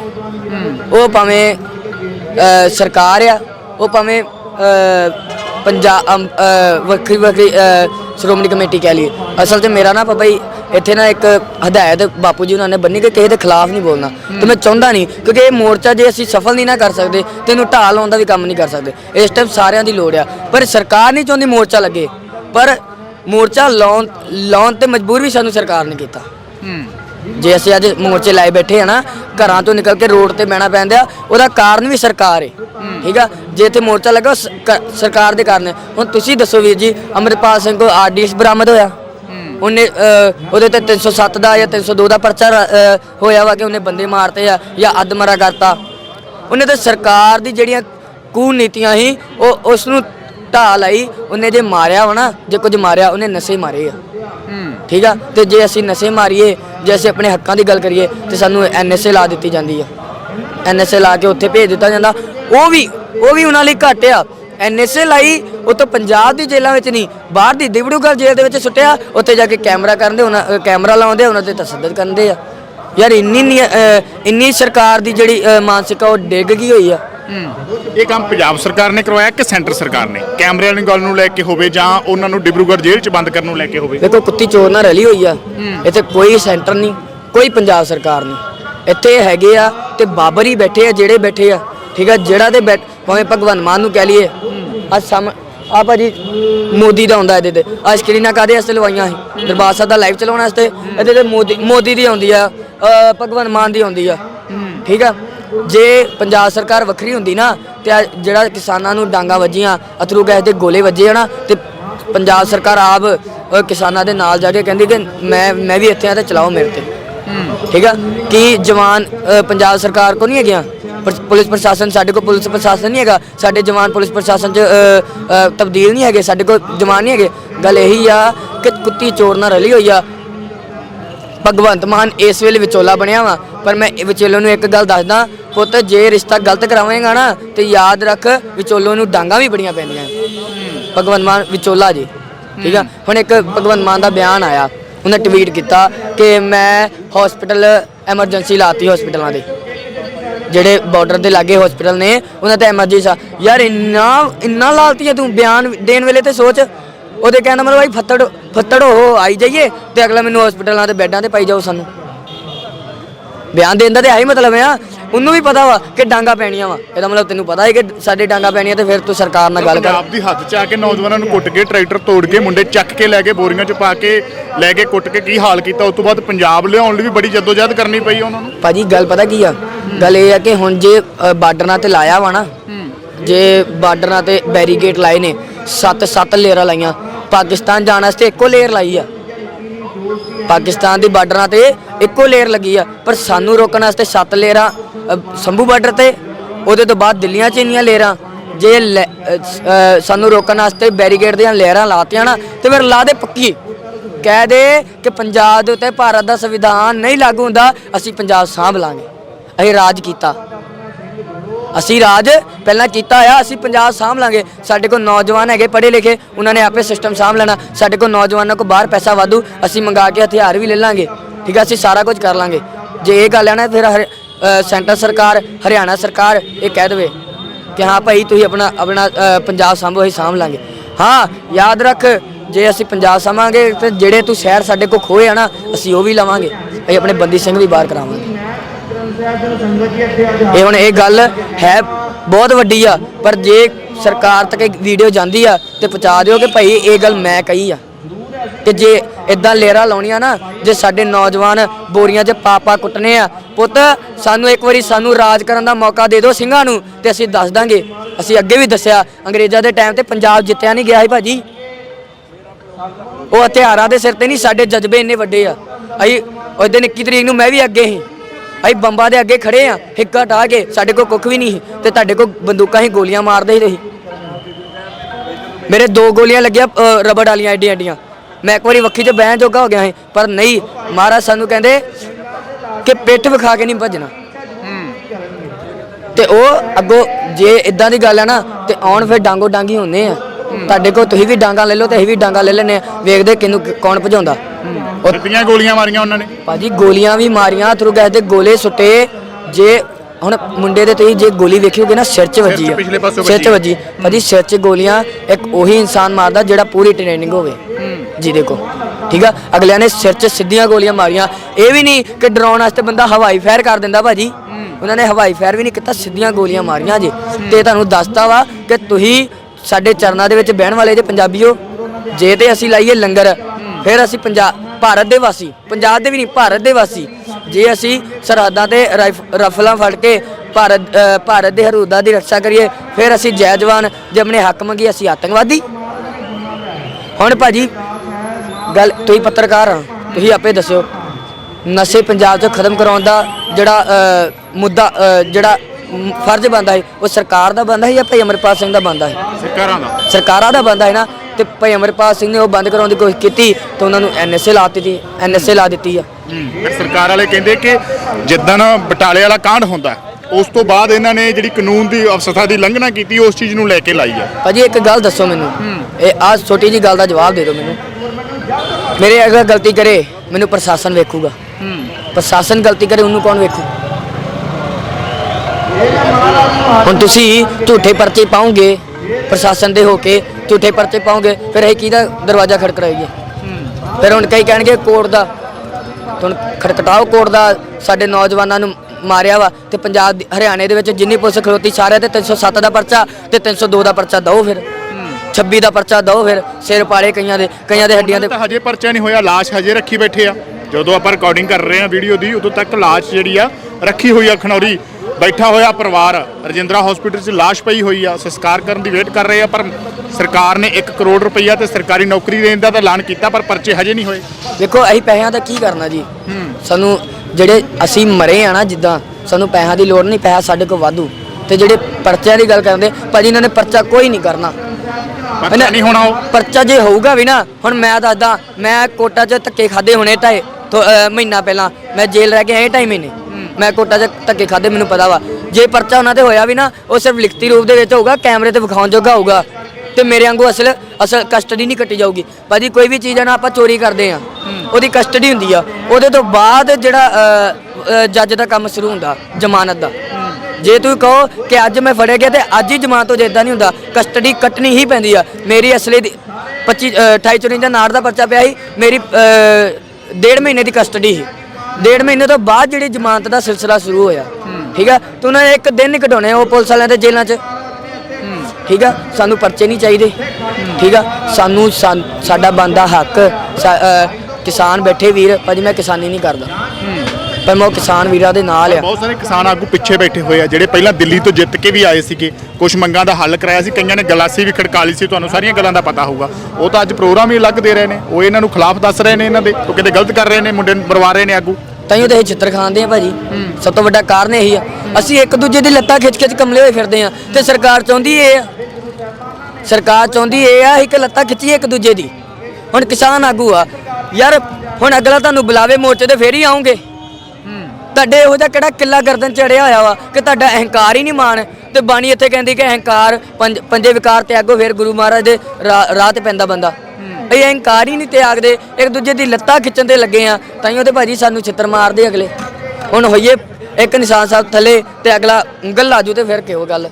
ਉਹ ਭਾਵੇਂ ਸਰਕਾਰ ਆ, ਉਹ ਭਾਵੇਂ ਪੰਜਾਬ ਵੱਖਰੀ ਵੱਖਰੀ ਸ਼੍ਰੋਮਣੀ ਕਮੇਟੀ ਕਹਿ ਲਈਏ। ਅਸਲ 'ਚ ਮੇਰਾ ਨਾ ਪਾਪਾ ਜੀ, ਇੱਥੇ ਨਾ ਇੱਕ ਹਦਾਇਤ ਬਾਪੂ ਜੀ ਉਹਨਾਂ ਨੇ ਬੰਨੀ ਕਿ ਕਿਸੇ ਦੇ ਖਿਲਾਫ ਨਹੀਂ ਬੋਲਣਾ। ਤੇ ਮੈਂ ਚਾਹੁੰਦਾ ਨਹੀਂ, ਕਿਉਂਕਿ ਇਹ ਮੋਰਚਾ ਜੇ ਅਸੀਂ ਸਫਲ ਨਹੀਂ ਨਾ ਕਰ ਸਕਦੇ, ਤੇ ਇਹਨੂੰ ਢਾਲ ਲਾਉਣ ਦਾ ਵੀ ਕੰਮ ਨਹੀਂ ਕਰ ਸਕਦੇ। ਇਸ ਟਾਈਮ ਸਾਰਿਆਂ ਦੀ ਲੋੜ ਆ। ਪਰ ਸਰਕਾਰ ਨਹੀਂ ਚਾਹੁੰਦੀ ਮੋਰਚਾ ਲੱਗੇ। ਪਰ ਮੋਰਚਾ ਲਾਉਣ ਲਾਉਣ ਤੇ ਮਜਬੂਰ ਵੀ ਸਾਨੂੰ ਸਰਕਾਰ ਨੇ ਕੀਤਾ। ਜੇ ਅਸੀਂ ਅੱਜ ਮੋਰਚੇ ਲਾਏ ਬੈਠੇ ਆ ਨਾ ਘਰਾਂ ਤੋਂ ਨਿਕਲ ਕੇ ਰੋਡ ਤੇ ਬਹਿਣਾ ਪੈਂਦਾ ਉਹਦਾ ਕਾਰਨ ਵੀ ਸਰਕਾਰ ਏ। ਠੀਕ ਆ? ਜੇ ਇੱਥੇ ਮੋਰਚਾ ਲੱਗਾ ਉਹ ਸ- ਕ- ਸਰਕਾਰ ਦੇ ਕਾਰਨ। ਹੈ। ਹੁਣ ਤੁਸੀਂ ਦੱਸੋ ਵੀਰ ਜੀ ਅਮਰਪਾਲ ਸਿੰਘ ਕੋ ਆਰਡੀਐਕਸ ਬਰਾਮਦ ਹੋਇਆ? ਉਹਨੇ ਅ, ਉਹਦੇ ਤੇ 307 ਦਾ ਜਾਂ 302 ਦਾ ਪਰਚਾ ਅ, ਹੋਇਆ ਵਾ ਕਿ ਉਹਨੇ ਬੰਦੇ ਮਾਰਤੇ ਆ ਜਾਂ ਅੱਧਮਰਾ ਕਰਤਾ। ਉਹਨੇ ਤਾਂ ਸਰਕਾਰ ਦੀ ਜਿਹੜੀਆਂ ਕੂਨੀਤੀਆਂ ਸੀ ਉਹ ਉਸ ਨੂੰ ਢਾਹ ਲਈ ਉਹਨੇ ਜੇ ਮਾਰਿਆ ਵਾ ਨਾ ਜੇ ਕੁਝ ਮਾਰਿਆ ਉਹਨੇ ਨਸ਼ੇ ਮਾਰੇ ਆ। ਠੀਕ ਆ? ਤੇ ਜੇ ਅਸੀਂ ਨਸ਼ੇ ਮਾਰੀਏ ਜੇ ਅਸੀਂ ਆਪਣੇ ਹੱਕਾਂ ਦੀ ਗੱਲ ਕਰੀਏ ਤੇ ਸਾਨੂੰ ਐਨਐਸਏ ਲਾ ਦਿੱਤੀ ਜਾਂਦੀ ਆ। ਐਨਐਸਏ ਲਾ ਕੇ ਉੱਥੇ ਭੇਜ ਦਿੱਤਾ ਜਾਂਦਾ। ਉਹ ਵੀ ਉਹ ਵੀ ਉਹਨਾਂ ਲਈ ਘੱਟ ਆ। ਐਨਐਸਏ ਲਾਈ ਉਹ ਤਾਂ ਪੰਜਾਬ ਦੀ ਜੇਲ੍ਹਾਂ ਵਿੱਚ ਨਹੀਂ ਬਾਹਰ ਦੀ ਦਿਬੜੂਗੜ੍ਹ ਜੇਲ੍ਹ ਦੇ ਵਿੱਚ ਸੁੱਟਿਆ ਉੱਥੇ ਜਾ ਕੇ ਕੈਮਰਾ ਕਰਨ ਦੇ ਉਹਨਾਂ ਕੈਮਰਾ ਲਾਉਂਦੇ ਉਹਨਾਂ ਤੇ ਤਸੱਦਦ ਕਰਦੇ ਆ। ਯਾਰ ਇੰਨੀ ਨੀ- ਇੰਨੀ ਸਰਕਾਰ ਦੀ ਜਿਹੜੀ ਅ, ਮਾਨਸਿਕਤਾ ਉਹ ਡਿੱਗ ਗਈ ਹੋਈ ਆ। ਇਹ ਕੰਮ ਪੰਜਾਬ ਸਰਕਾਰ ਨੇ ਕਰਵਾਇਆ ਕਿ ਸੈਂਟਰ ਸਰਕਾਰ ਨੇ? ਕੈਮਰਿਆਂ ਦੀ ਗੱਲ ਨੂੰ ਲੈ ਕੇ ਹੋਵੇ ਜਾਂ ਉਹਨਾਂ ਨੂੰ ਡਿਬਰੂਗੜ੍ਹ ਜੇਲ੍ਹ 'ਚ ਬੰਦ ਕਰਨ ਨੂੰ ਲੈ ਕੇ ਹੋਵੇ? ਦੇਖੋ ਕੁੱਤੀ ਚੋਰ ਨਾਲ ਰਲੀ ਹੋਈ ਆ। ਇੱਥੇ ਕੋਈ ਸੈਂਟਰ ਨਹੀਂ ਕੋਈ ਪੰਜਾਬ ਸਰਕਾਰ ਨਹੀਂ। ਇੱਥੇ ਹੈਗੇ ਆ ਤੇ ਬਾਬਰ ਹੀ ਬੈਠੇ ਆ ਜਿਹੜੇ ਬੈਠੇ ਆ। ਠੀਕ ਆ ਜਿਹੜਾ ਤੇ ਭਾਵੇਂ ਭਗਵੰਤ ਮਾਨ ਨੂੰ ਕਹਿ ਲਈਏ। ਅੱਜ ਸਾਹਮ ਆ ਭਾਜੀ ਮੋਦੀ ਦਾ ਆਉਂਦਾ ਇਹਦੇ ਤੇ। ਆ ਸਕਰੀਨਾਂ ਕਾਦੇ ਵਾਸਤੇ ਲਵਾਈਆਂ ਸੀ? ਦਰਬਾਰ ਸਾਹਿਬ ਦਾ ਲਾਈਵ ਚਲਾਉਣ ਵਾਸਤੇ। ਇਹਦੇ ਤੇ ਮੋਦੀ ਮੋਦੀ ਦੀ ਆਉਂਦੀ ਆ ਅ, ਭਗਵੰਤ ਮਾਨ ਦੀ ਆਉਂਦੀ ਆ। ਠੀਕ ਆ? ਜੇ ਪੰਜਾਬ ਸਰਕਾਰ ਵੱਖਰੀ ਹੁੰਦੀ ਨਾ ਤੇ ਜਿਹੜਾ ਕਿਸਾਨਾਂ ਨੂੰ ਡਾਂਗਾ ਵੱਜੀਆਂ ਅਥਰੂ ਗੈਸ ਦੇ ਗੋਲੇ ਵੱਜੇ ਆ ਨਾ ਤੇ ਪੰਜਾਬ ਸਰਕਾਰ ਆਪ ਅ, ਕਿਸਾਨਾਂ ਦੇ ਨਾਲ ਜਾ ਕੇ ਕਹਿੰਦੀ ਕਿ ਮੈਂ ਮੈਂ ਵੀ ਇੱਥੇ ਆ ਤੇ ਚਲਾਓ ਮੇਰੇ ਤੇ। ਠੀਕ ਆ? ਕਿ ਜਵਾਨ ਅ, ਪੰਜਾਬ ਸਰਕਾਰ ਕੋ ਨਹੀਂ ਹੈਗੀਆਂ? ਪਰ- ਪੁਲਿਸ ਪ੍ਰਸ਼ਾਸਨ ਸਾਡੇ ਕੋਲ ਪੁਲਿਸ ਪ੍ਰਸ਼ਾਸਨ ਨਹੀਂ ਹੈਗਾ। ਸਾਡੇ ਜਵਾਨ ਪੁਲਿਸ ਪ੍ਰਸ਼ਾਸਨ ਚ ਅ, ਅ, ਤਬਦੀਲ ਨਹੀਂ ਹੈਗੇ ਸਾਡੇ ਕੋਲ ਜਵਾਨ ਨਹੀਂ ਹੈਗੇ। ਗੱਲ ਇਹੀ ਆ ਕਿ ਕੁੱਤੀ ਚੋਰ ਨਾਲ ਰਲੀ ਹੋਈ ਆ। ਭਗਵੰਤ ਮਾਨ ਇਸ ਵੇਲੇ ਵਿਚੋਲਾ ਬਣਿਆ ਵਾ। ਪਰ ਮੈਂ ਇਹ ਨੂੰ ਇੱਕ ਗੱਲ ਦੱਸਦਾ, ਪੁੱਤ, ਜੇ ਰਿਸ਼ਤਾ ਗਲਤ ਕਰਾਵੇਂਗਾ ਨਾ, ਤੇ ਯਾਦ ਰੱਖ, ਵਿਚੋਲੋ ਨੂੰ ਡਾਂਗਾ ਵੀ ਬੜੀਆਂ ਪੈਂਦੀਆਂ। ਭਗਵੰਤ ਮਾਨ ਵਿਚੋਲਾ ਜੀ, ਠੀਕ ਆ? ਹੁਣ ਇੱਕ ਭਗਵੰਤ ਮਾਨ ਦਾ ਬਿਆਨ ਆਇਆ, ਉਹਨੇ ਟਵੀਟ ਕੀਤਾ ਕਿ ਮੈਂ ਹਸਪੀਟਲ ਐਮਰਜੈਂਸੀ ਲਾਤੀ ਹਸਪੀਟਲਾਂ ਦੇ ਜਿਹੜੇ ਬਾਰਡਰ ਦੇ ਲਾਗੇ ਹਸਪੀਟਲ ਨੇ, ਉਹਨਾਂ ਤੇ ਐਮਰਜੈਂਸੀ ਯਾਰ ਇੰਨਾ ਇੰਨਾ ਲਾਲਤੀ ਹੈ ਤੂੰ ਬਿਆਨ ਦੇਣ ਵੇਲੇ ਤੇ ਸੋਚ। ਉਹਦੇ ਕਹਿਣ ਦਾ ਮਤਲਬ ਭਾਈ ਫੱਤੜ ਫੱਤੜ ਹੋ, ਆਈ ਜਾਈਏ, ਤੇ ਅਗਲਾ ਮੈਨੂੰ ਹਸਪੀਟਲਾਂ ਤੇ ਬੈੱਡਾਂ ਤੇ ਪਾਈ ਜਾਓ ਸਾਨੂੰ। ਬਿਆਨ ਦੇਣ ਦਾ ਤੇ ਆਹੀ ਮਤਲਬ ਆ। ਉਹਨੂੰ ਵੀ ਪਤਾ ਵਾ ਕਿ ਡਾਂਗਾ ਪੈਣੀਆਂ ਵਾ। ਇਹਦਾ ਮਤਲਬ ਤੈਨੂੰ ਪਤਾ ਹੈ ਕਿ ਸਾਡੇ ਡਾਂਗਾ ਪੈਣੀਆਂ ਤੇ ਫਿਰ ਤੂੰ ਸਰਕਾਰ ਨਾਲ ਗੱਲ ਕਰ। ਪੰਜਾਬ ਦੀ ਹੱਦ ਚ ਆ ਕੇ ਨੌਜਵਾਨਾਂ ਨੂੰ ਕੁੱਟ ਕੇ ਟਰੈਕਟਰ ਤੋੜ ਕੇ ਮੁੰਡੇ ਚੱਕ ਕੇ ਲੈ ਕੇ ਬੋਰੀਆਂ ਚ ਪਾ ਕੇ ਲੈ ਕੇ ਕੁੱਟ ਕੇ ਕੀ ਹਾਲ ਕੀਤਾ? ਉਸ ਤੋਂ ਬਾਅਦ ਪੰਜਾਬ ਲਿਆਉਣ ਲਈ ਵੀ ਬੜੀ ਜਦੋਜਹਿਦ ਕਰਨੀ ਪਈ ਉਹਨਾਂ ਨੂੰ। ਭਾਜੀ ਗੱਲ ਪਤਾ ਕੀ ਆ? ਗੱਲ ਇਹ ਆ ਕਿ ਹੁਣ ਜੇ ਅ, ਬਾਰਡਰਾਂ ਤੇ ਲਾਇਆ ਵਾ ਨਾ ਜੇ ਬਾਰਡਰਾਂ ਤੇ ਬੈਰੀਗੇਟ ਲਾਏ ਨੇ ਸੱਤ ਸੱਤ ਲੇਅਰਾਂ ਲਾਈਆਂ। ਪਾਕਿਸਤਾਨ ਜਾਣ ਵਾਸਤੇ ਇੱਕੋ ਲੇਅਰ ਲਾਈ ਆ। ਪਾਕਿਸਤਾਨ ਦੀ ਬਾਰਡਰਾਂ ਤੇ ਇੱਕੋ ਲੇਅਰ ਲੱਗੀ ਆ ਪਰ ਸਾਨੂੰ ਰੋਕਣ ਵਾਸਤੇ ਸੱਤ ਲੇਅਰਾਂ ਅ, ਸੰਭੂ ਬਾਰਡਰ ਤੇ ਉਹਦੇ ਤੋਂ ਬਾਅਦ ਦਿੱਲੀਆਂ ਚ ਇੰਨੀਆਂ ਲੇਅਰਾਂ ਜੇ ਲੈ- ਸਾਨੂੰ ਰੋਕਣ ਵਾਸਤੇ ਬੈਰੀਗੇਟ ਦੀਆਂ ਲੇਅਰਾਂ ਲਾਤੀਆਂ ਨਾ ਤੇ ਫਿਰ ਲਾ ਦੇ ਪੱਕੀ। ਕਹਿ ਦੇ ਕਿ ਪੰਜਾਬ ਦੇ ਉੱਤੇ ਭਾਰਤ ਦਾ ਸੰਵਿਧਾਨ ਨਹੀਂ ਲਾਗੂ ਹੁੰਦਾ ਅਸੀਂ ਪੰਜਾਬ ਸਾਂਭ ਲਾਂਗੇ। ਅਸੀਂ ਰਾਜ ਕੀਤਾ। ਅਸੀਂ ਰਾਜ ਪਹਿਲਾਂ ਕੀਤਾ ਆ, ਅਸੀਂ ਪੰਜਾਬ ਸਾਂਭ ਲਾਂਗੇ। ਸਾਡੇ ਕੋਲ ਨੌਜਵਾਨ ਹੈਗੇ ਪੜ੍ਹੇ ਲਿਖੇ, ਉਹਨਾਂ ਨੇ ਆਪੇ ਸਿਸਟਮ ਸਾਂਭ ਲੈਣਾ। ਸਾਡੇ ਕੋਲ ਨੌਜਵਾਨਾਂ ਕੋਲ ਬਾਹਰ ਪੈਸਾ ਵਾਧੂ, ਅਸੀਂ ਮੰਗਾ ਕੇ ਹਥਿਆਰ ਵੀ ਲੈ ਲਾਂਗੇ। ਠੀਕ ਆ, ਅਸੀਂ ਸਾਰਾ ਕੁਝ ਕਰ ਲਾਂਗੇ। ਜੇ ਇਹ ਗੱਲ ਹੈ ਨਾ, ਫਿਰ ਹਰ- ਸੈਂਟਰ ਸਰਕਾਰ, ਹਰਿਆਣਾ ਸਰਕਾਰ ਇਹ ਕਹਿ ਦੇਵੇ ਕਿ ਹਾਂ ਭਾਈ, ਤੁਸੀਂ ਆਪਣਾ ਆਪਣਾ ਪੰਜਾਬ ਸਾਂਭੋ, ਅਸੀਂ ਸਾਂਭ ਲਾਂਗੇ। ਹਾਂ, ਯਾਦ ਰੱਖ, ਜੇ ਅਸੀਂ ਪੰਜਾਬ ਸਾਂਭਾਂਗੇ, ਤੇ ਜਿਹੜੇ ਤੂੰ ਸ਼ਹਿਰ ਸਾਡੇ ਕੋਲ ਖੋਏ ਆ ਨਾ, ਅਸੀਂ ਉਹ ਵੀ ਲਵਾਂਗੇ। ਅਸੀਂ ਆਪਣੇ ਬੰਦੀ ਸਿੰਘ ਵੀ ਬਾਹਰ ਕਰਾਵਾਂਗੇ। ਇਹ ਹੁਣ ਇਹ ਗੱਲ ਹੈ ਬਹੁਤ ਵੱਡੀ ਆ, ਪਰ ਜੇ ਸਰਕਾਰ ਤੱਕ ਇਹ ਵੀਡੀਓ ਜਾਂਦੀ ਆ ਤੇ ਪਹੁੰਚਾ ਦਿਓ ਕਿ ਭਾਈ ਇਹ ਗੱਲ ਮੈਂ ਕਹੀ ਆ। ਕਿ ਜੇ ਇਦਾਂ ਲੇਰਾ ਲਾਉਣੀਆਂ ਨਾ, ਜੇ ਸਾਡੇ ਨੌਜਵਾਨ ਬੋਰੀਆਂ 'ਚ ਪਾਪਾ ਕੁੱਟਨੇ ਆ, ਪੁੱਤ ਸਾਨੂੰ ਇੱਕ ਵਾਰੀ ਸਾਨੂੰ ਰਾਜ ਕਰਨ ਦਾ ਮੌਕਾ ਦੇ ਦਿਓ ਸਿੰਘਾਂ ਨੂੰ ਤੇ ਅਸੀਂ ਦੱਸ ਦਾਂਗੇ। ਅਸੀਂ ਅੱਗੇ ਵੀ ਦੱਸਿਆ, ਅੰਗਰੇਜ਼ਾਂ ਦੇ ਟਾਈਮ ਤੇ ਪੰਜਾਬ ਜਿੱਤਿਆ ਨਹੀਂ ਗਿਆ ਸੀ ਭਾਜੀ। ਉਹ ਹਥਿਆਰਾਂ ਦੇ ਸਿਰ ਤੇ ਨਹੀਂ, ਸਾਡੇ ਜਜ਼ਬੇ ਇੰਨੇ ਵੱਡੇ ਆ। ਅਸੀਂ ਉਸ ਦਿਨ 21 ਤਰੀਕ ਨੂੰ ਮੈਂ ਵੀ ਅੱਗੇ ਸੀ। ਅਸੀਂ ਬੰਬਾਂ ਦੇ ਅੱਗੇ ਖੜੇ ਆ, ਹਿੱਕਾ ਟਾ ਕੇ ਸਾਡੇ ਕੋਲ ਕੁੱਖ ਵੀ ਨਹੀਂ ਸੀ ਤੇ ਤੁਹਾਡੇ ਕੋਲ ਬੰਦੂਕਾਂ ਹੀ ਗੋਲੀਆਂ ਮਾਰਦੇ ਹੀ ਤੁਸੀਂ। ਮੇਰੇ ਦੋ ਗੋਲੀਆਂ ਲੱਗੀਆਂ ਰਬੜ ਵਾਲੀਆਂ ਐਡੀਆਂ ਐਡੀਆਂ। ਮੈਂ ਇੱਕ ਵਾਰੀ ਵੱਖੀ 'ਚ ਬਹਿਣ ਜੋਗਾ ਹੋ ਗਿਆ ਸੀ, ਪਰ ਨਹੀਂ, ਮਹਾਰਾਜ ਸਾਨੂੰ ਕਹਿੰਦੇ ਕਿ ਪਿੱਠ ਵਿਖਾ ਕੇ ਨਹੀਂ ਭੱਜਣਾ। ਤੇ ਉਹ ਅੱਗੋਂ ਜੇ ਇਦਾਂ ਦੀ ਗੱਲ ਹੈ ਨਾ, ਤੇ ਆਉਣ ਫਿਰ ਡਾਂਗੋ ਡਾਂਗੀ ਹੁੰਨੇ ਆ। ਤੁਹਾਡੇ ਕੋਲ ਤੁਸੀਂ ਵੀ ਡਾਂਗਾ ਲੈ ਲਓ ਤੇ ਅਸੀਂ ਵੀ ਡਾਂਗਾ ਲੈ ਲੈਨੇ ਆ। ਵੇਖਦੇ ਕਿਨੂੰ ਕੌਣ ਭਜਾਉਂਦਾ। ਕਿੰਨੀਆਂ ਗੋਲੀਆਂ ਮਾਰੀਆਂ ਉਹਨਾਂ ਨੇ? ਭਾਜੀ ਗੋਲੀਆਂ ਵੀ ਮਾਰੀਆਂ ਥਰੂ ਗੈਸ ਦੇ ਗੋਲੇ ਸੁੱਟੇ। ਜੇ ਹੁਣ ਮੁੰਡੇ ਦੇ ਤੁਸੀਂ ਜੇ ਗੋਲੀ ਵੇਖਿਓਗੇ ਨਾ ਸਿਰ 'ਚ ਵੱਜੀ ਆ। ਪਿਛਲੇ ਪਾਸੋਂ ਸਿਰ 'ਚ ਵੱਜੀ ਭਾਜੀ ਸਿਰ 'ਚ ਗੋਲੀਆਂ ਇੱਕ ਉਹੀ ਇਨਸਾਨ ਮਾਰਦਾ ਜਿਹੜਾ ਪੂਰੀ ਟ੍ਰੇਨਿੰਗ ਹੋਵੇ। ਜਿਹਦੇ ਕੋ ਠੀਕ ਆ? ਅਗਲਿਆਂ ਨੇ ਸਿਰ 'ਚ ਸਿੱਧੀਆਂ ਗੋਲੀਆਂ ਮਾਰੀਆਂ। ਇਹ ਵੀ ਨਹੀਂ ਕਿ ਡਰਾਉਣ ਵਾਸਤੇ ਬੰਦਾ ਹਵਾਈ ਫਾਇਰ ਕਰ ਦਿੰਦਾ ਭਾਜੀ। ਉਹਨਾਂ ਨੇ ਹਵਾਈ ਫਾਇਰ ਵੀ ਨਹੀਂ ਕੀਤਾ ਸਿੱਧੀਆਂ ਗੋਲੀਆਂ ਮਾਰੀਆਂ ਜੀ। ਤੇ ਤੁਹਾਨੂੰ ਦੱਸਤਾ ਵਾ ਕਿ ਤੁਸੀਂ ਸਾਡੇ ਚਰਨਾਂ ਦੇ ਵਿੱਚ ਬਹਿਣ ਵਾਲੇ ਜੇ ਪੰਜਾਬੀਓ ਜੇ ਤੇ ਅਸੀਂ ਲਾਈਏ ਲੰਗਰ ਫਿਰ ਅਸੀਂ ਪੰਜਾਬ ਭਾਰਤ ਦੇ ਵਾਸੀ ਪੰਜਾਬ ਦੇ ਵੀ ਨਹੀਂ ਭਾਰਤ ਦੇ ਵਾਸੀ। ਜੇ ਅਸੀਂ ਸਰਹੱਦਾਂ ਤੇ ਰਫਲਾਂ ਫੜ ਕੇ ਭਾਰਤ ਭਾਰਤ ਦੇ ਹਰੂਦਾਂ ਦੀ ਰੱਖਿਆ ਕਰੀਏ ਫਿਰ ਅਸੀਂ ਜੈ ਜਵਾਨ ਜੇ ਆਪਣੇ ਹੱਕ ਮੰਗੀ ਅਸੀਂ ਆਤੰਕਵਾਦੀ। ਹੁਣ ਭਾਜੀ ਗੱਲ ਤੁਸੀਂ ਪੱਤਰਕਾਰ ਆ ਤੁਸੀਂ ਆਪੇ ਦੱਸਿਓ ਨਸ਼ੇ ਪੰਜਾਬ 'ਚ ਖਤਮ ਕਰਾਉਣ ਦਾ ਜਿਹੜਾ ਮੁੱਦਾ ਜਿਹੜਾ ਫਰਜ਼ ਬੰਦਾ ਹੈ ਉਹ ਸਰਕਾਰ ਦਾ ਬੰਦਾ ਹੈ ਜਾਂ ਭਾਈ ਅਮਰਪਾਲ ਸਿੰਘ ਦਾ ਬੰਦਾ ਹੈ? ਸਰਕਾਰਾਂ ਦਾ। ਸਰਕਾਰਾਂ ਦਾ ਬੰਦਾ ਹੈ ਨਾ ਤੇ ਭਾਈ ਅਮਰਪਾਲ ਸਿੰਘ ਨੇ ਉਹ ਬੰਦ ਕਰਾਉਣ ਦੀ ਕੋਸ਼ਿਸ਼ ਕੀਤੀ ਤੇ ਉਹਨਾਂ ਨੂੰ ਐਨਐਸਏ ਲਾ ਦਿੱਤੀ ਐਨਐਸਏ ਲਾ ਦਿੱਤੀ ਆ। ਫਿਰ ਸਰਕਾਰ ਵਾਲੇ ਕਹਿੰਦੇ ਕਿ ਜਿੱਦਣ ਬਟਾਲੇ ਵਾਲਾ ਕਾਂਡ ਹੁੰਦਾ ਉਸ ਤੋਂ ਬਾਅਦ ਇਹਨਾਂ ਨੇ ਜਿਹੜੀ ਕਾਨੂੰਨ ਦੀ ਅਵਸਥਾ ਦੀ ਲੰਘਣਾ ਕੀਤੀ ਉਸ ਚੀਜ਼ ਨੂੰ ਲੈ ਕੇ ਲਾਈ ਆ। ਭਾਜੀ ਇੱਕ ਗੱਲ ਦੱਸੋ ਮੈਨੂੰ। ਇਹ ਆਹ ਛੋਟੀ ਜੀ ਗੱਲ ਦਾ ਜਵਾਬ ਦੇ ਦਿਓ ਮੈਨੂੰ। ਮੇਰੇ ਅਗਰ ਗਲਤੀ ਕਰੇ ਮੈਨੂੰ ਪ੍ਰਸ਼ਾਸਨ ਵੇਖੂਗਾ। ਪ੍ਰਸ਼ਾਸਨ ਗਲਤੀ ਕਰੇ ਉਹਨੂੰ ਕੌਣ ਵੇਖੂ? ਹੁਣ ਤੁਸੀਂ ਝੂਠੇ ਪਰਚੇ ਪਾਉਂਗੇ ਪ੍ਰਸ਼ਾਸਨ ਦੇ ਹੋ ਕੇ ਝੂਠੇ ਪਰਚੇ ਪਾਉਂਗੇ, ਫਿਰ ਇਹ ਕਿਹਦਾ ਦਰਵਾਜ਼ਾ ਖੜਕਰਾਈਏ ਫਿਰ ਹੁਣ ਕਈ ਕਹਿਣਗੇ ਕੋਰਟ ਦਾ ਹੁਣ ਖੜਕਟਾਓ ਕੋਰਟ ਦਾ, ਸਾਡੇ ਨੌਜਵਾਨਾਂ ਨੂੰ ਮਾਰਿਆ ਵਾ, ਤੇ ਪੰਜਾਬ ਦੀ- ਹਰਿਆਣੇ ਦੇ ਵਿੱਚ ਜਿੰਨੀ ਪੁਲਿਸ ਖਲੋਤੀ ਸਾਰਿਆਂ ਤੇ 307 ਦਾ ਪਰਚਾ ਤੇ 302 ਦਾ ਪਰਚਾ ਦਓ ਫਿਰ। 26 ਦਾ ਪਰਚਾ ਦਓ ਫਿਰ, ਸਿਰ ਪਾੜੇ ਕਈਆਂ ਦੇ ਕਈਆਂ ਦੇ ਹੱਡੀਆਂ ਦੇ। ਹਜੇ ਪਰਚਾ ਨਹੀਂ ਹੋਇਆ, ਲਾਸ਼ ਹਜੇ ਰੱਖੀ ਬੈਠੇ ਆ। ਜਦੋਂ ਆਪਾਂ ਰਿਕਾਰਡਿੰਗ ਕਰ ਰਹੇ ਆ ਵੀਡੀਓ ਦੀ, ਉਦੋਂ ਤੱਕ ਲਾਸ਼ ਜਿਹੜੀ ਆ, ਰੱਖੀ ਹੋਈ ਆ ਖਨੌਰੀ। ਬੈਠਾ ਹੋਇਆ ਪਰਿਵਾਰ ਰਜਿੰਦਰਾ ਹਸਪੀਟਲ 'ਚ ਲਾਸ਼ ਪਈ ਹੋਈ ਆ ਸੰਸਕਾਰ ਕਰਨ ਦੀ ਵੇਟ ਕਰ ਰਹੇ ਆ ਪਰ ਸਰਕਾਰ ਨੇ 1 ਕਰੋੜ ਰੁਪਈਆ ਤੇ ਸਰਕਾਰੀ ਨੌਕਰੀ ਦੇਣ ਦਾ ਤਾਂ ਐਲਾਨ ਕੀਤਾ ਪਰ ਪਰਚੇ ਹਜੇ ਨਹੀਂ ਹੋਏ। ਦੇਖੋ ਅਸੀਂ ਪੈਸਿਆਂ ਦਾ ਕੀ ਕਰਨਾ ਜੀ? ਸਾਨੂੰ ਜਿਹੜੇ ਅਸੀਂ ਮਰੇ ਆ ਨਾ ਜਿੱਦਾਂ ਸਾਨੂੰ ਪੈਸਿਆਂ ਦੀ ਲੋੜ ਨਹੀਂ ਪੈਸਾ ਸਾਡੇ ਕੋਲ ਵਾਧੂ। ਤੇ ਜਿਹੜੇ ਪਰਚਿਆਂ ਦੀ ਗੱਲ ਕਰਦੇ ਭਾਜੀ ਇਹਨਾਂ ਨੇ ਪਰਚਾ ਕੋਈ ਨਹੀਂ ਕਰਨਾ। ਪਰਚਾ ਨਹੀਂ ਹੋਣਾ ਪਰਚਾ ਜੇ ਹੋਊਗਾ ਵੀ ਨਾ ਹੁਣ ਮੈਂ ਦੱਸਦਾ ਮੈਂ ਕੋਟਾ 'ਚ ਧੱਕੇ ਖਾਦੇ ਹੋਣੇ ਤੋਂ ਮਹੀਨਾ ਪਹਿਲਾਂ। ਮੈਂ ਜੇਲ੍ਹ ਰਹਿ ਕੇ ਆਏ ਢਾਈ ਮਹੀਨੇ। ਮੈਂ ਕੋਟਾ 'ਚ ਧੱਕੇ ਖਾਦੇ ਮੈਨੂੰ ਪਤਾ ਵਾ। ਜੇ ਪਰਚਾ ਉਹਨਾਂ ਤੇ ਹੋਇਆ ਵੀ ਨਾ ਉਹ ਸਿਰਫ ਲਿਖਤੀ ਰੂਪ ਦੇ ਵਿੱਚ ਹੋਊਗਾ ਕੈਮਰੇ ਤੇ ਵਿਖਾਉਣ ਜੋਗਾ ਹੋਊਗਾ। ਤੇ ਮੇਰੇ ਵਾਂਗੂ ਅਸਲ ਅਸਲ ਕਸਟਡੀ ਨਹੀਂ ਕੱਟੀ ਜਾਊਗੀ। ਭਾਜੀ ਕੋਈ ਵੀ ਚੀਜ਼ ਆ ਨਾ ਆਪਾਂ ਚੋਰੀ ਕਰਦੇ ਆ। ਉਹਦੀ ਕਸਟਡੀ ਹੁੰਦੀ ਆ। ਉਹਦੇ ਤੋਂ ਬਾਅਦ ਜਿਹੜਾ ਜੱਜ ਦਾ ਕੰਮ ਸ਼ੁਰੂ ਹੁੰਦਾ ਜ਼ਮਾਨਤ ਦਾ। ਜੇ ਤੁਸੀਂ ਕਹੋ ਕਿ ਅੱਜ ਮੈਂ ਫੜਿਆ ਗਿਆ ਤੇ ਅੱਜ ਹੀ ਜ਼ਮਾਨਤ ਹੋ ਜੇ ਇਦਾਂ ਨਹੀਂ ਹੁੰਦਾ। ਕਸਟਡੀ ਕੱਟਣੀ ਹੀ ਪੈਂਦੀ ਆ। ਮੇਰੀ ਅਸਲੇ ਦੀ 25 ਅਹ, 28 54 ਨਾੜ ਦਾ ਪਰਚਾ ਪਿਆ ਸੀ। ਮੇਰੀ ਡੇਢ ਮਹੀਨੇ ਦੀ ਕਸਟਡੀ ਸੀ। ਡੇਢ ਮਹੀਨੇ ਤੋਂ ਬਾਅਦ ਜਿਹੜੀ ਜ਼ਮਾਨਤ ਦਾ ਸਿਲਸਿਲਾ ਸ਼ੁਰੂ ਹੋਇਆ। ਠੀਕ ਆ? ਤੇ ਉਹਨਾਂ ਨੇ ਇੱਕ ਦਿਨ ਹੀ ਕਢਾਉਣੇ ਆ ਉਹ ਪੁਲਿਸ ਵਾਲਿਆਂ ਦੇ ਜੇਲ੍ਹਾਂ 'ਚ। ਠੀਕ ਆ? ਸਾਨੂੰ ਪਰਚੇ ਨਹੀਂ ਚਾਹੀਦੇ। ਠੀਕ ਆ? ਸਾਨੂੰ ਸਾਨ- ਸਾਡਾ ਬੰਦਾ ਹੱਕ ਸਾ- ਅਹ, ਕਿਸਾਨ ਬੈਠੇ ਵੀਰ ਭਾਜੀ ਮੈਂ ਕਿਸਾਨੀ ਨਹੀਂ ਕਰਦਾ। ਪਰ ਮੈਂ ਉਹ ਕਿਸਾਨ ਵੀਰਾਂ ਦੇ ਨਾਲ ਆ। ਬਹੁਤ ਸਾਰੇ ਕਿਸਾਨ ਆਗੂ ਪਿੱਛੇ ਬੈਠੇ ਹੋਏ ਆ ਜਿਹੜੇ ਪਹਿਲਾਂ ਦਿੱਲੀ ਤੋਂ ਜਿੱਤ ਕੇ ਵੀ ਆਏ ਸੀਗੇ। ਕੁਝ ਮੰਗਾਂ ਦਾ ਹੱਲ ਕਰਾਇਆ ਸੀ ਕਈਆਂ ਨੇ ਗਲਾਸੀ ਵੀ ਖੜਕਾ ਲਈ ਸੀ ਤੁਹਾਨੂੰ ਸਾਰੀਆਂ ਗੱਲਾਂ ਦਾ ਪਤਾ ਹੋਊਗਾ। ਉਹ ਤਾਂ ਅੱਜ ਪ੍ਰੋਗਰਾਮ ਹੀ ਅਲੱਗ ਦੇ ਰਹੇ ਨੇ ਉਹ ਇਹਨਾਂ ਨੂੰ ਖਿਲਾਫ ਦੱਸ ਰਹੇ ਨੇ ਇਹਨਾਂ ਦੇ ਉਹ ਕਿਤੇ ਗਲਤ ਕਰ ਰਹੇ ਨੇ ਮੁੰਡੇ ਨੂੰ ਮਰਵਾ ਰਹੇ ਨੇ ਆਗੂ। ਤੇ ਇਹ ਚਿੱਤਰ ਖਾਂਦੇ ਆ ਭਾਜੀ। ਸਭ ਤੋਂ ਵੱਡਾ ਕਾਰਨ ਇਹੀ ਆ। ਅਸੀਂ ਇੱਕ ਦੂਜੇ ਦੀ ਲੱਤਾਂ ਖਿੱਚ ਖਿੱਚ ਕਮਲੇ ਹੋਏ ਫਿਰਦੇ ਆ। ਤੇ ਸਰਕਾਰ ਚਾਹੁੰਦੀ ਇਹ ਆ। ਸਰਕਾਰ ਚਾਹੁੰਦੀ ਇਹ ਆ ਕਿ ਲੱਤਾਂ ਖਿੱਚੀਏ ਇੱਕ ਦੂਜੇ ਦੀ। ਹੁਣ ਕਿਸਾਨ ਆਗੂ ਆ। ਯਾਰ ਹੁਣ ਅਗਲਾ ਤੁਹਾਨੂੰ ਬੁਲਾਵੇ ਮੋਰਚੇ ਤੇ ਫੇਰ ਹੀ ਆਉਂਗੇ। ਤੁਹਾਡੇ ਇਹੋ ਜਿਹਾ ਕਿਹੜਾ ਕਿੱਲਾ ਗਰਦਨ ਚੜਿਆ ਹੋਇਆ ਵਾ ਕਿ ਤੁਹਾਡਾ ਅਹੰਕਾਰ ਹੀ ਨਹੀਂ ਮਾਣ। ਤੇ ਬਾਣੀ ਇੱਥੇ ਕਹਿੰਦੀ ਕਿ ਅਹੰਕਾਰ ਪੰਜ- ਵਿਕਾਰ ਤਿਆਗੋ ਫਿਰ ਗੁਰੂ ਮਹਾਰਾਜ ਦੇ ਰਾਹ ਤੇ ਪੈਂਦਾ ਬੰਦਾ। ਇਹ ਅਹੰਕਾਰ ਹੀ ਨਹੀਂ ਤਿਆਗਦੇ ਇੱਕ ਦੂਜੇ ਦੀ ਲੱਤਾਂ ਖਿੱਚਣ ਤੇ ਲੱਗੇ ਆ ਤਾਈਓ ਤੇ ਭਾਜੀ ਸਾਨੂੰ ਛਿੱਤਰ ਮਾਰਦੇ ਅਗਲੇ। ਹੁਣ ਹੋਈਏ ਇੱਕ ਨਿਸ਼ਾਨ ਸਾਹਿਬ ਥੱਲੇ ਤੇ ਅਗਲਾ ਉਂਗਲ ਲਾਜੂ ਤੇ ਫਿਰ ਕਿਹੋ ਗੱਲ।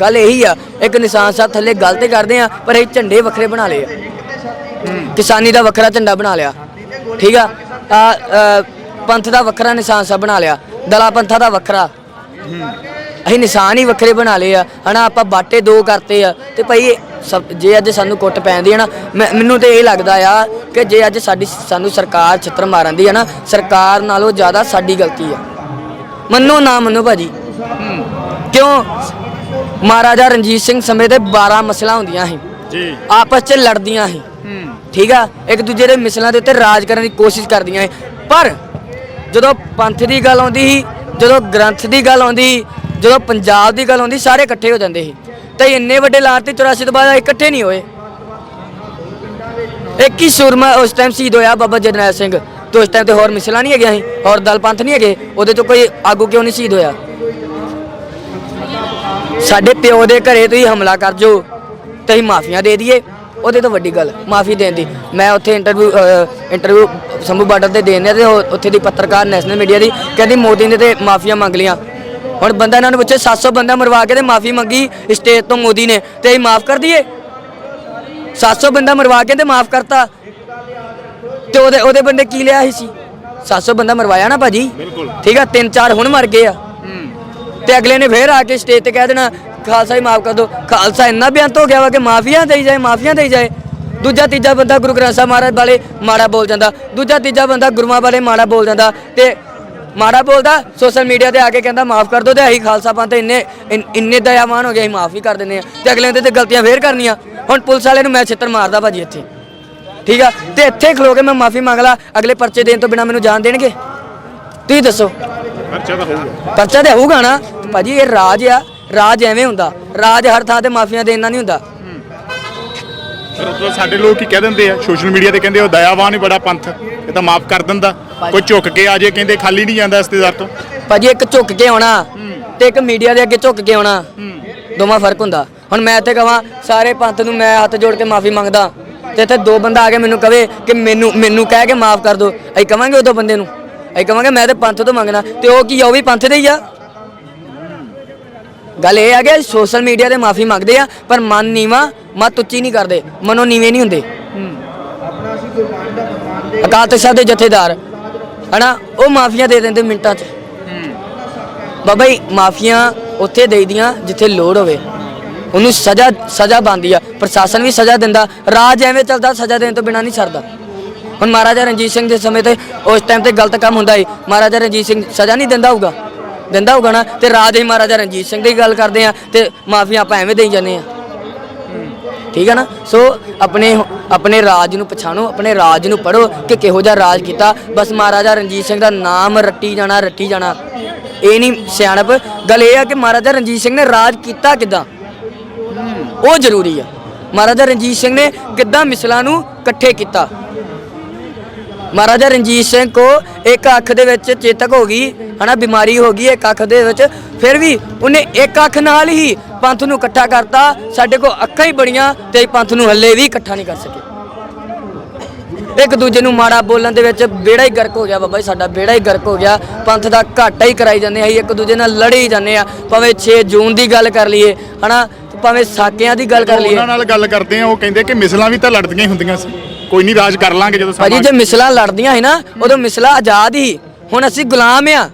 ਗੱਲ ਇਹੀ ਆ, ਇੱਕ ਨਿਸ਼ਾਨ ਸਾਹਿਬ ਥੱਲੇ ਗੱਲ ਤੇ ਕਰਦੇ ਆ, ਪਰ ਇਹ ਝੰਡੇ ਵੱਖਰੇ ਬਣਾ ਲਏ ਆ। ਕਿਸਾਨੀ ਦਾ ਵੱਖਰਾ ਝੰਡਾ ਬਣਾ ਲਿਆ। ਠੀਕ ਆ? ਆ ਪੰਥ ਦਾ ਵੱਖਰਾ ਨਿਸ਼ਾਨ ਸਾਹਿਬ ਬਣਾ ਲਿਆ। ਦਲਾ ਪੰਥਾ ਦਾ ਵੱਖਰਾ। ਅਸੀਂ ਨਿਸ਼ਾਨ ਹੀ ਵੱਖਰੇ ਬਣਾ ਲਏ ਆ ਹਨਾ ਆਪਾਂ ਬਾਟੇ ਦੋ ਕਰਤੇ ਆ ਤੇ ਭਾਈ ਸਭ ਜੇ ਅੱਜ ਸਾਨੂੰ ਕੁੱਟ ਪੈਂਦੀ ਹੈ ਨਾ ਮੈਂ- ਮੈਨੂੰ ਤੇ ਇਹ ਲੱਗਦਾ ਆ ਕਿ ਜੇ ਅੱਜ ਸਾਡੀ ਸਾਨੂੰ ਸਰਕਾਰ ਛਿੱਤਰ ਮਾਰਨ ਦੀ ਹੈ ਨਾ ਸਰਕਾਰ ਨਾਲੋਂ ਜ਼ਿਆਦਾ ਸਾਡੀ ਗਲਤੀ ਆ। ਮੰਨੋ ਨਾ ਮੰਨੋ ਭਾਜੀ। ਕਿਉਂ? ਮਹਾਰਾਜਾ ਰਣਜੀਤ ਸਿੰਘ ਸਮੇਂ ਤੇ 12 ਮਸਲਾ ਹੁੰਦੀਆਂ ਸੀ। ਜੀ। ਆਪਸ 'ਚ ਲੜਦੀਆਂ ਸੀ। ਠੀਕ ਆ? ਇੱਕ ਦੂਜੇ ਦੇ ਮਿਸਲਾਂ ਦੇ ਉੱਤੇ ਰਾਜ ਕਰਨ ਦੀ ਕੋਸ਼ਿਸ਼ ਕਰਦੀਆਂ ਸੀ। ਪਰ ਜਦੋਂ ਪੰਥ ਦੀ ਗੱਲ ਆਉਂਦੀ ਸੀ ਜਦੋਂ ਗ੍ਰੰਥ ਦੀ ਗੱਲ ਆਉਂਦੀ ਸੀ ਜਦੋਂ ਪੰਜਾਬ ਦੀ ਗੱਲ ਹੁੰਦੀ, ਸਾਰੇ ਇਕੱਠੇ ਹੋ ਜਾਂਦੇ ਸੀ। ਤੇ ਇੰਨੇ ਵੱਡੇ ਲਾਟ ਤੇ 84 ਤੋਂ ਬਾਅਦ ਇਕੱਠੇ ਨਹੀਂ ਹੋਏ। ਇੱਕ ਹੀ ਸੂਰਮਾ ਉਸ ਟਾਈਮ ਸ਼ਹੀਦ ਹੋਇਆ ਬਾਬਾ ਜਰਨੈਲ ਸਿੰਘ। ਤੇ ਉਸ ਟਾਈਮ ਤੇ ਹੋਰ ਮਿਸਲਾਂ ਨਹੀਂ ਹੈਗੀਆਂ ਸੀ, ਹੋਰ ਦਲ ਪੰਥ ਨਹੀਂ ਹੈਗੇ। ਉਹਦੇ ਤੋਂ ਕੋਈ ਆਗੂ ਕਿਉਂ ਨਹੀਂ ਸ਼ਹੀਦ ਹੋਇਆ? ਸਾਡੇ ਪਿਓ ਦੇ ਘਰੇ ਤੁਸੀਂ ਹਮਲਾ ਕਰ ਜੋ, ਤੇ ਅਸੀਂ ਮਾਫੀਆਂ ਦੇ ਦਈਏ। ਉਹਦੇ ਤੋਂ ਵੱਡੀ ਗੱਲ, ਮਾਫੀ ਦੇਣ ਦੀ। ਮੈਂ ਉੱਥੇ ਇੰਟਰਵਿਊ ਇੰਟਰਵਿਊ ਸੰਭੂ ਬਾਰਡਰ ਤੇ ਦੇਣ ਡਿਆ ਤੇ ਉੱਥੇ ਦੀ ਪੱਤਰਕਾਰ ਨੈਸ਼ਨਲ ਮੀਡੀਆ ਦੀ, ਕਹਿੰਦੀ ਮੋਦੀ ਨੇ ਤੇ ਮਾਫੀਆਂ ਮੰਗ ਲੀਆਂ ਹੁਣ ਬੰਦਾ ਇਹਨਾਂ ਨੂੰ ਪੁੱਛੇ 700 ਬੰਦਾ ਮਰਵਾ ਕੇ ਤੇ ਮਾਫੀ ਮੰਗੀ ਸਟੇਟ ਤੋਂ ਮੋਦੀ ਨੇ ਤੇ ਅਸੀਂ ਮਾਫ ਕਰ ਦਈਏ? 700 ਬੰਦਾ ਮਰਵਾ ਕੇ ਤੇ ਮਾਫ ਕਰਤਾ। ਤੇ ਉਹਦੇ ਉਹਦੇ ਬੰਦੇ ਕੀ ਲਿਆ ਸੀ? ਸੀ 700 ਬੰਦਾ ਮਰਵਾਇਆ ਨਾ ਭਾਜੀ। ਠੀਕ ਆ ਤਿੰਨ ਚਾਰ ਹੁਣ ਮਰ ਗਏ ਆ। ਤੇ ਅਗਲੇ ਨੇ ਫੇਰ ਆ ਕੇ ਸਟੇਜ ਤੇ ਕਹਿ ਦੇਣਾ ਖਾਲਸਾ ਹੀ ਮਾਫ ਕਰ ਦਿਓ। ਖਾਲਸਾ ਇੰਨਾ ਬਿਆੰਤ ਹੋ ਗਿਆ ਵਾ ਕਿ ਮਾਫੀਆਂ ਦੇਈ ਜਾਏ ਮਾਫੀਆਂ ਦੇਈ ਜਾਏ। ਦੂਜਾ ਤੀਜਾ ਬੰਦਾ ਗੁਰੂ ਗ੍ਰੰਥ ਸਾਹਿਬ ਮਹਾਰਾਜ ਬਾਰੇ ਮਾੜਾ ਬੋਲ ਜਾਂਦਾ। ਦੂਜਾ ਤੀਜਾ ਬੰਦਾ ਗੁਰੂਆਂ ਬਾਰੇ ਮਾੜਾ ਬੋਲ ਜਾਂਦਾ। ਤੇ ਮਾੜਾ ਬੋਲਦਾ ਸੋਸ਼ਲ ਮੀਡੀਆ ਤੇ ਆ ਕੇ ਕਹਿੰਦਾ ਮਾਫ ਕਰ ਦਿਓ ਤੇ ਅਸੀਂ ਖਾਲਸਾ ਪੰਥ ਇੰਨੇ ਇੰਨ- ਦਇਆਵਾਨ ਹੋ ਗਏ ਅਸੀਂ ਮਾਫ ਕਰ ਦਿੰਦੇ ਆ ਤੇ ਅਗਲੇ ਦੇ ਤੇ ਗਲਤੀਆਂ ਫੇਰ ਕਰਨੀਆਂ। ਹੁਣ ਪੁਲਿਸ ਵਾਲੇ ਨੂੰ ਮੈਂ ਛਿੱਤਰ ਮਾਰਦਾ ਭਾਜੀ ਇੱਥੇ। ਠੀਕ ਆ? ਤੇ ਇੱਥੇ ਖਲੋ ਕੇ ਮੈਂ ਮਾਫੀ ਮੰਗ ਲਾ। ਅਗਲੇ ਪਰਚੇ ਦੇਣ ਤੋਂ ਬਿਨਾ ਮੈਨੂੰ ਜਾਣ ਦੇਣਗੇ? ਤੁਸੀਂ ਦੱਸੋ। ਪਰਚਾ ਤਾਂ ਹੋਊਗਾ। ਪਰਚਾ ਤੇ ਹੋਊਗਾ ਨਾ? ਭਾਜੀ ਇਹ ਰਾਜ ਆ। ਰਾਜ ਐਵੇਂ ਹੁੰਦਾ। ਰਾਜ ਹਰ ਥਾਂ ਤੇ ਮਾਫੀਆਂ ਦੇਣਾ ਨਹੀਂ ਹੁੰਦਾ। ਉਦੋਂ ਸਾਡੇ ਲੋਕ ਕੀ ਕਹਿ ਦਿੰਦੇ ਆ? ਸੋਸ਼ਲ ਮੀਡੀਆ ਤੇ ਕਹਿੰਦੇ ਉਹ ਦਇਆਵਾਨ ਹੀ ਬੜਾ ਪੰਥ। ਇਹ ਤਾਂ ਮਾਫ ਕਰ ਦਿੰਦਾ। ਕੋਈ ਝੁੱਕ ਕੇ ਆ ਜੇ ਕਹਿੰਦੇ ਖਾਲੀ ਨਹੀਂ ਜਾਂਦਾ ਰਿਸ਼ਤੇਦਾਰ ਤੋਂ ਭਾਜੀ ਇੱਕ ਝੁੱਕ ਕੇ ਆਉਣਾ ਤੇ ਇੱਕ ਮੀਡੀਆ ਦੇ ਅੱਗੇ ਝੁੱਕ ਕੇ ਆਉਣਾ ਦੋਵਾਂ ਫ਼ਰਕ ਹੁੰਦਾ। ਹੁਣ ਮੈਂ ਇੱਥੇ ਕਹਾਂ ਸਾਰੇ ਪੰਥ ਨੂੰ ਮੈਂ ਹੱਥ ਜੋੜ ਕੇ ਮਾਫੀ ਮੰਗਦਾ। ਤੇ ਇੱਥੇ ਦੋ ਬੰਦਾ ਆ ਕੇ ਮੈਨੂੰ ਕਵੇ ਕਿ ਮੈਨੂੰ ਮੈਨੂੰ ਕਹਿ ਕੇ ਮਾਫ ਕਰ ਦਿਓ ਅਸੀਂ ਕਵਾਂਗੇ ਉਦੋਂ ਬੰਦੇ ਨੂੰ। ਅਸੀਂ ਕਵਾਂਗੇ ਮੈਂ ਤੇ ਪੰਥ ਤੋਂ ਮੰਗਣਾ। ਤੇ ਉਹ ਕੀ ਆ ਉਹ ਵੀ ਪੰਥ ਦੇ ਹੀ ਆ। ਗੱਲ ਇਹ ਆ ਕਿ ਸੋਸ਼ਲ ਮੀਡੀਆ ਤੇ ਮਾਫੀ ਮੰਗਦੇ ਆ ਪਰ ਮਨ ਨੀਵਾ ਮਤ ਉੱਚੀ ਨਹੀਂ ਕਰਦੇ ਮਨੋਂ ਨੀਵੇਂ ਨਹੀਂ ਹੁੰਦੇ। ਅਕਾਲ ਤਖਤ ਸਾਹਿਬ ਦੇ ਜਥੇਦਾਰ ਹਨਾ? ਉਹ ਮਾਫੀਆਂ ਦੇ ਦਿੰਦੇ ਮਿੰਟਾਂ 'ਚ। ਬਾਬਾ ਜੀ ਮਾਫੀਆਂ ਉੱਥੇ ਦੇਈਦੀਆਂ ਜਿੱਥੇ ਲੋੜ ਹੋਵੇ। ਉਹਨੂੰ ਸਜ਼ਾ ਸਜ਼ਾ ਬੰਦੀ ਆ। ਪ੍ਰਸ਼ਾਸਨ ਵੀ ਸਜ਼ਾ ਦਿੰਦਾ। ਰਾਜ ਐਵੇਂ ਚੱਲਦਾ ਸਜ਼ਾ ਦੇਣ ਤੋਂ ਬਿਨਾ ਨਹੀਂ ਸਰਦਾ। ਹੁਣ ਮਹਾਰਾਜਾ ਰਣਜੀਤ ਸਿੰਘ ਦੇ ਸਮੇਂ ਤੇ ਉਸ ਟਾਈਮ ਤੇ ਗਲਤ ਕੰਮ ਹੁੰਦਾ ਸੀ। ਮਹਾਰਾਜਾ ਰਣਜੀਤ ਸਿੰਘ ਸਜ਼ਾ ਨਹੀਂ ਦਿੰਦਾ ਹੋਊਗਾ। ਦਿੰਦਾ ਹੋਊਗਾ ਨਾ ਤੇ ਰਾਜ ਹੀ ਮਹਾਰਾਜਾ ਰਣਜੀਤ ਸਿੰਘ ਦੀ ਗੱਲ ਕਰਦੇ ਆ ਤੇ ਮਾਫੀਆਂ ਆਪਾਂ ਐਵੇਂ ਦੇਈ ਜਾਂਦੇ ਆ। ਠੀਕ ਹੈ ਨਾ? ਸੋ ਆਪਣੇ ਆਪਣੇ ਰਾਜ ਨੂੰ ਪਛਾਣੋ ਆਪਣੇ ਰਾਜ ਨੂੰ ਪੜੋ ਕਿ ਕਿਹੋ ਜਿਹਾ ਰਾਜ ਕੀਤਾ। ਬਸ ਮਹਾਰਾਜਾ ਰਣਜੀਤ ਸਿੰਘ ਦਾ ਨਾਮ ਰੱਟੀ ਜਾਣਾ ਰੱਟੀ ਜਾਣਾ। ਇਹ ਨਹੀਂ ਸਿਆਣਪ। ਗੱਲ ਇਹ ਆ ਕਿ ਮਹਾਰਾਜਾ ਰਣਜੀਤ ਸਿੰਘ ਨੇ ਰਾਜ ਕੀਤਾ ਕਿਦਾਂ? ਉਹ ਜ਼ਰੂਰੀ ਆ। ਮਹਾਰਾਜਾ ਰਣਜੀਤ ਸਿੰਘ ਨੇ ਕਿੱਦਾਂ ਮਿਸਲਾਂ ਨੂੰ ਇਕੱਠੇ ਕੀਤਾ? ਮਹਾਰਾਜਾ ਰਣਜੀਤ ਸਿੰਘ ਕੋ ਇੱਕ ਅੱਖ ਦੇ ਵਿੱਚ ਚੇਤਕ ਹੋ ਗਈ, ਹਨਾ, ਬਿਮਾਰੀ ਹੋ ਗਈ ਇੱਕ ਅੱਖ ਦੇ ਵਿੱਚ, ਫਿਰ ਵੀ ਉਹਨੇ ਇੱਕ ਅੱਖ ਨਾਲ ਹੀ ਪੰਥ ਨੂੰ ਇਕੱਠਾ ਕਰਤਾ, ਸਾਡੇ ਕੋ ਅੱਖਾਂ ਹੀ ਬੜੀਆਂ ਤੇ ਪੰਥ ਨੂੰ ਹੱਲੇ ਵੀ ਇਕੱਠਾ ਨਹੀਂ ਕਰ ਸਕੇ। ਇੱਕ ਦੂਜੇ ਨੂੰ ਮਾੜਾ ਬੋਲਣ ਦੇ ਵਿੱਚ ਬੇੜਾ ਹੀ ਗਰਕ ਹੋ ਗਿਆ ਬਾਬਾ ਜੀ, ਸਾਡਾ ਬੇੜਾ ਹੀ ਗਰਕ ਹੋ ਗਿਆ, ਪੰਥ ਦਾ ਘਾਟਾ ਹੀ ਕਰਾਈ ਜਾਂਦੇ ਆ ਅਸੀਂ ਇੱਕ ਦੂਜੇ ਨਾਲ ਲੜੇ ਹੀ ਜਾਂਦੇ ਆ ਭਾਵੇਂ 6 ਜੂਨ ਦੀ ਗੱਲ ਕਰ ਲਈਏ, ਹਨਾ, ਤੇ ਭਾਵੇਂ ਸਾਕਿਆਂ ਦੀ ਗੱਲ ਕਰ ਲਈਏ। ਉਹਨਾਂ ਨਾਲ ਗੱਲ ਕਰਦੇ ਆ ਉਹ ਕਹਿੰਦੇ ਕਿ ਮਿਸਲਾਂ ਵੀ ਤਾਂ ਲੜਦੀਆਂ ਹੀ ਹੁੰਦੀਆਂ ਸੀ। ਕੋਈ ਨਹੀਂ ਰਾਜ ਕਰ ਲਾਂਗੇ ਜਦੋਂ ਭਾਜੀ ਜੇ ਮਿਸਲਾਂ ਲੜਦੀਆਂ ਸੀ ਨਾ ਉਦੋਂ ਮਿਸਲਾਂ ਆਜ਼ਾਦ ਹੀ ਹੁਣ ਅਸੀਂ ਗੁਲਾਮ ਆ।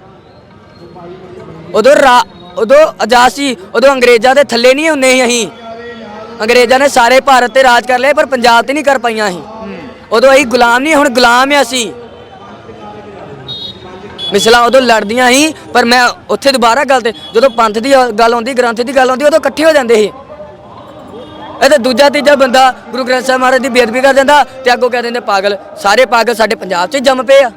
ਉਦੋਂ ਰਾ- ਉਦੋਂ ਆਜ਼ਾਦ ਸੀ ਉਦੋਂ ਅੰਗਰੇਜ਼ਾਂ ਦੇ ਥੱਲੇ ਨਹੀਂ ਹੁੰਦੇ ਸੀ ਅਸੀਂ। ਅੰਗਰੇਜ਼ਾਂ ਨੇ ਸਾਰੇ ਭਾਰਤ ਤੇ ਰਾਜ ਕਰ ਲਿਆ ਪਰ ਪੰਜਾਬ ਤੇ ਨਹੀਂ ਕਰ ਪਾਈਆਂ ਅਸੀਂ। ਉਦੋਂ ਅਸੀਂ ਗੁਲਾਮ ਨਹੀਂ ਹੁਣ ਗੁਲਾਮ ਆ ਅਸੀਂ। ਮਿਸਲਾਂ ਉਦੋਂ ਲੜਦੀਆਂ ਸੀ ਪਰ ਮੈਂ ਉੱਥੇ ਦੁਬਾਰਾ ਗੱਲ ਤੇ ਜਦੋਂ ਪੰਥ ਦੀ ਗੱਲ ਆਉਂਦੀ ਗ੍ਰੰਥ ਦੀ ਗੱਲ ਆਉਂਦੀ ਉਦੋਂ ਇਕੱਠੇ ਹੋ ਜਾਂਦੇ ਸੀ। ਇਹ ਤਾਂ ਦੂਜਾ ਤੀਜਾ ਬੰਦਾ ਗੁਰੂ ਗ੍ਰੰਥ ਸਾਹਿਬ ਮਹਾਰਾਜ ਦੀ ਬੇਅਦਬੀ ਕਰ ਦਿੰਦਾ ਤੇ ਅੱਗੋਂ ਕਹਿ ਦਿੰਦੇ ਪਾਗਲ ਸਾਰੇ ਪਾਗਲ ਸਾਡੇ ਪੰਜਾਬ 'ਚ ਹੀ ਜੰਮ ਪਏ ਆ।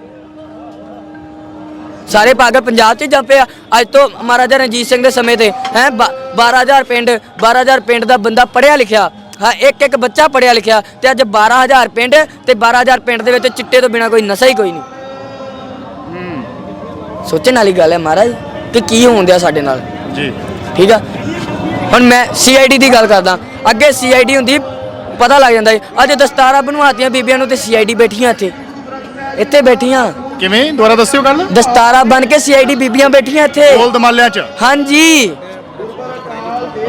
ਸਾਰੇ ਪਾਗਲ ਪੰਜਾਬ 'ਚ ਹੀ ਜੰਮ ਪਏ ਆ। ਅੱਜ ਤੋਂ ਮਹਾਰਾਜਾ ਰਣਜੀਤ ਸਿੰਘ ਦੇ ਸਮੇਂ ਤੇ ਹੈ 12000 ਪਿੰਡ 12000 ਪਿੰਡ ਦਾ ਬੰਦਾ ਪੜਿਆ ਲਿਖਿਆ ਹਾਂ ਇੱਕ ਇੱਕ ਬੱਚਾ ਪੜਿਆ ਲਿਖਿਆ ਤੇ ਅੱਜ 12000 ਪਿੰਡ ਤੇ 12000 ਪਿੰਡ ਦੇ ਵਿੱਚ ਚਿੱਟੇ ਤੋਂ ਬਿਨਾ ਕੋਈ ਨਸ਼ਾ ਹੀ ਕੋਈ ਨਹੀਂ। ਸੋਚਣ ਵਾਲੀ ਗੱਲ ਹੈ ਮਹਾਰਾਜ ਕਿ ਕੀ ਹੋਣ ਦਿਆ ਸਾਡੇ ਨਾਲ। ਜੀ। ਠੀਕ ਆ? ਹੁਣ ਮੈਂ ਸੀਆਈਡੀ ਦੀ ਗੱਲ ਕਰਦਾ। ਅੱਗੇ ਸੀਆਈਡੀ ਹੁੰਦੀ ਪਤਾ ਲੱਗ ਜਾਂਦਾ ਸੀ ਅੱਜ ਦਸਤਾਰਾਂ ਬਣਵਾਤੀਆਂ ਬੀਬੀਆਂ ਨੂੰ ਤੇ ਸੀਆਈਡੀ ਬੈਠੀਆਂ ਇੱਥੇ। ਇੱਥੇ ਬੈਠੀਆਂ। ਕਿਵੇਂ? ਦੁਬਾਰਾ ਦੱਸਿਓ ਗੱਲ। ਦਸਤਾਰਾਂ ਬਣ ਕੇ ਸੀਆਈਡੀ ਬੀਬੀਆਂ ਬੈਠੀਆਂ ਇੱਥੇ। ਬੋਲ ਦਮਾਲਿਆਂ ਚ। ਹਾਂਜੀ।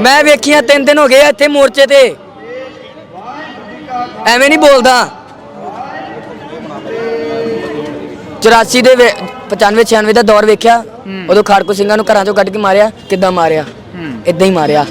ਮੈਂ ਵੇਖੀਆਂ ਤਿੰਨ ਦਿਨ ਹੋ ਗਏ ਆ ਇੱਥੇ ਮੋਰਚੇ ਤੇ। ਐਵੇਂ ਨਹੀਂ ਬੋਲਦਾ। 84 ਦੇ 95 96 ਦਾ ਦੌਰ ਵੇਖਿਆ। ਉਦੋਂ ਖਾੜਕੂ ਸਿੰਘਾਂ ਨੂੰ ਘਰਾਂ ਚੋਂ ਕੱਢ ਕੇ ਮਾਰਿਆ। ਕਿੱਦਾਂ ਮਾਰਿਆ? ਇਦਾਂ ਹੀ ਮਾਰਿਆ।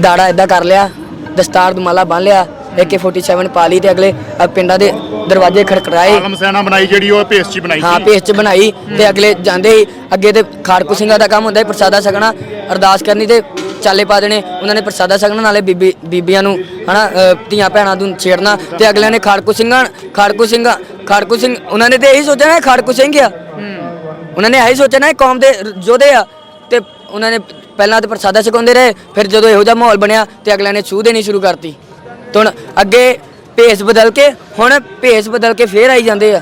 ਦਾੜਾ ਇਦਾਂ ਕਰ ਲਿਆ ਦਸਤਾਰ ਦੁਮਾਲਾ ਬੰਨ ਲਿਆ AK47 ਪਾ ਲਈ ਤੇ ਅਗਲੇ ਅ, ਪਿੰਡਾਂ ਦੇ ਦਰਵਾਜ਼ੇ ਖੜਖੜਾਏ। ਆਲਮ ਸੈਨਾ ਬਣਾਈ ਜਿਹੜੀ ਉਹ ਚ ਬਣਾਈ ਹਾਂ ਸੀ। ਪੇਸ ਚ ਬਣਾਈ ਤੇ ਅਗਲੇ ਜਾਂਦੇ ਹੀ ਅੱਗੇ ਤੇ ਖਾੜਕੂ ਸਿੰਘਾਂ ਦਾ ਕੰਮ ਹੁੰਦਾ ਹੈ ਪ੍ਰਸਾਦਾ ਛਕਣਾ ਅਰਦਾਸ ਕਰਨੀ ਤੇ ਚਾਲੇ ਪਾ ਦੇਣੇ ਉਹਨਾਂ ਨੇ ਪ੍ਰਸਾਦਾ ਛਕਣਾ ਨਾਲੇ ਬੀਬੀ ਬੀਬੀਆਂ ਨੂੰ ਹਨਾ ਅ, ਧੀਆਂ ਭੈਣਾਂ ਨੂੰ ਛੇੜਨਾ ਤੇ ਅਗਲਿਆਂ ਨੇ ਖਾੜਕੂ ਸਿੰਘਾਂ ਖਾੜਕੂ ਸਿੰਘਾਂ ਖਾੜਕੂ ਸਿੰਘ ਉਹਨਾਂ ਨੇ ਤੇ ਇਹੀ ਸੋਚਿਆ ਨਾ ਇਹ ਖਾੜਕੂ ਸਿੰਘ ਆ। ਉਹਨਾਂ ਨੇ ਇਹੀ ਸੋਚਿਆ ਨਾ ਇਹ ਕੌਮ ਦੇ ਯੋਧੇ ਆ ਤੇ ਉਹਨਾਂ ਨੇ ਪਹਿਲਾਂ ਤੇ ਪ੍ਰਸਾਦਾ ਛਕਾਉਂਦੇ ਰਹੇ ਫਿਰ ਜਦੋਂ ਇਹੋ ਜਿਹਾ ਮਾਹੌਲ ਬਣਿਆ ਤੇ ਅਗਲਿਆਂ ਨੇ ਛੂਹ ਦੇਣੀ ਸ਼ੁਰੂ ਕਰਤੀ। ਤੇ ਹੁਣ ਅੱਗੇ ਭੇਸ ਬਦਲ ਕੇ ਹੁਣ ਭੇਸ ਬਦਲ ਕੇ ਫੇਰ ਆਈ ਜਾਂਦੇ ਆ।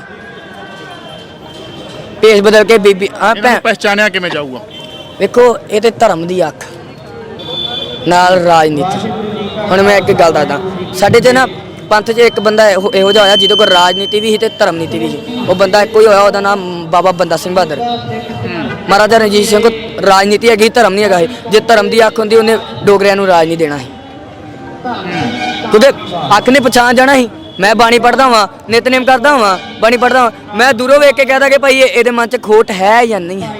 ਭੇਸ ਬਦਲ ਕੇ ਬੀਬੀ ਆ ਇਹਨਾਂ ਭੈਣ। ਨੂੰ ਪਹਿਚਾਨਿਆ ਕਿਵੇਂ ਜਾਊਗਾ? ਵੇਖੋ ਇਹ ਤੇ ਧਰਮ ਦੀ ਅੱਖ ਨਾਲ ਰਾਜਨੀਤੀ। ਹੁਣ ਮੈਂ ਇੱਕ ਗੱਲ ਦੱਸਦਾ ਸਾਡੇ 'ਚ ਨਾ ਪੰਥ 'ਚ ਇੱਕ ਬੰਦਾ ਇਹੋ ਇਹੋ ਜਿਹਾ ਹੋਇਆ ਜਿਹਦੇ ਕੋਲ ਰਾਜਨੀਤੀ ਵੀ ਸੀ ਤੇ ਧਰਮ ਨੀਤੀ ਵੀ ਸੀ। ਉਹ ਬੰਦਾ ਇੱਕੋ ਹੀ ਹੋਇਆ ਉਹਦਾ ਨਾਮ ਬਾਬਾ ਬੰਦਾ ਸਿੰਘ ਬਹਾਦਰ। ਮਹਾਰਾਜਾ ਰਣਜੀਤ ਸਿੰਘ ਕੋਲ ਰਾਜਨੀਤੀ ਹੈਗੀ, ਧਰਮ ਨਹੀਂ ਹੈਗਾ ਇਹ। ਜੇ ਧਰਮ ਦੀ ਅੱਖ ਹੁੰਦੀ, ਉਹਨੇ ਡੋਗਰਿਆਂ ਨੂੰ ਰਾਜ ਨਹੀਂ ਦੇਣਾ ਸੀ। ਕਿਉਂਕਿ ਅੱਖ ਨੇ ਪਛਾਣ ਜਾਣਾ ਸੀ। ਮੈਂ ਬਾਣੀ ਪੜਦਾ ਵਾਂ, ਨਿਤਨੇਮ ਕਰਦਾ ਵਾਂ, ਬਾਣੀ ਪੜਦਾ ਵਾਂ। ਮੈਂ ਦੂਰੋਂ ਵੇਖ ਕੇ ਕਹਦਾ ਕਿ ਭਾਈ ਇਹਦੇ ਮਨ 'ਚ ਖੋਟ ਹੈ ਜਾਂ ਨਹੀਂ ਹੈ?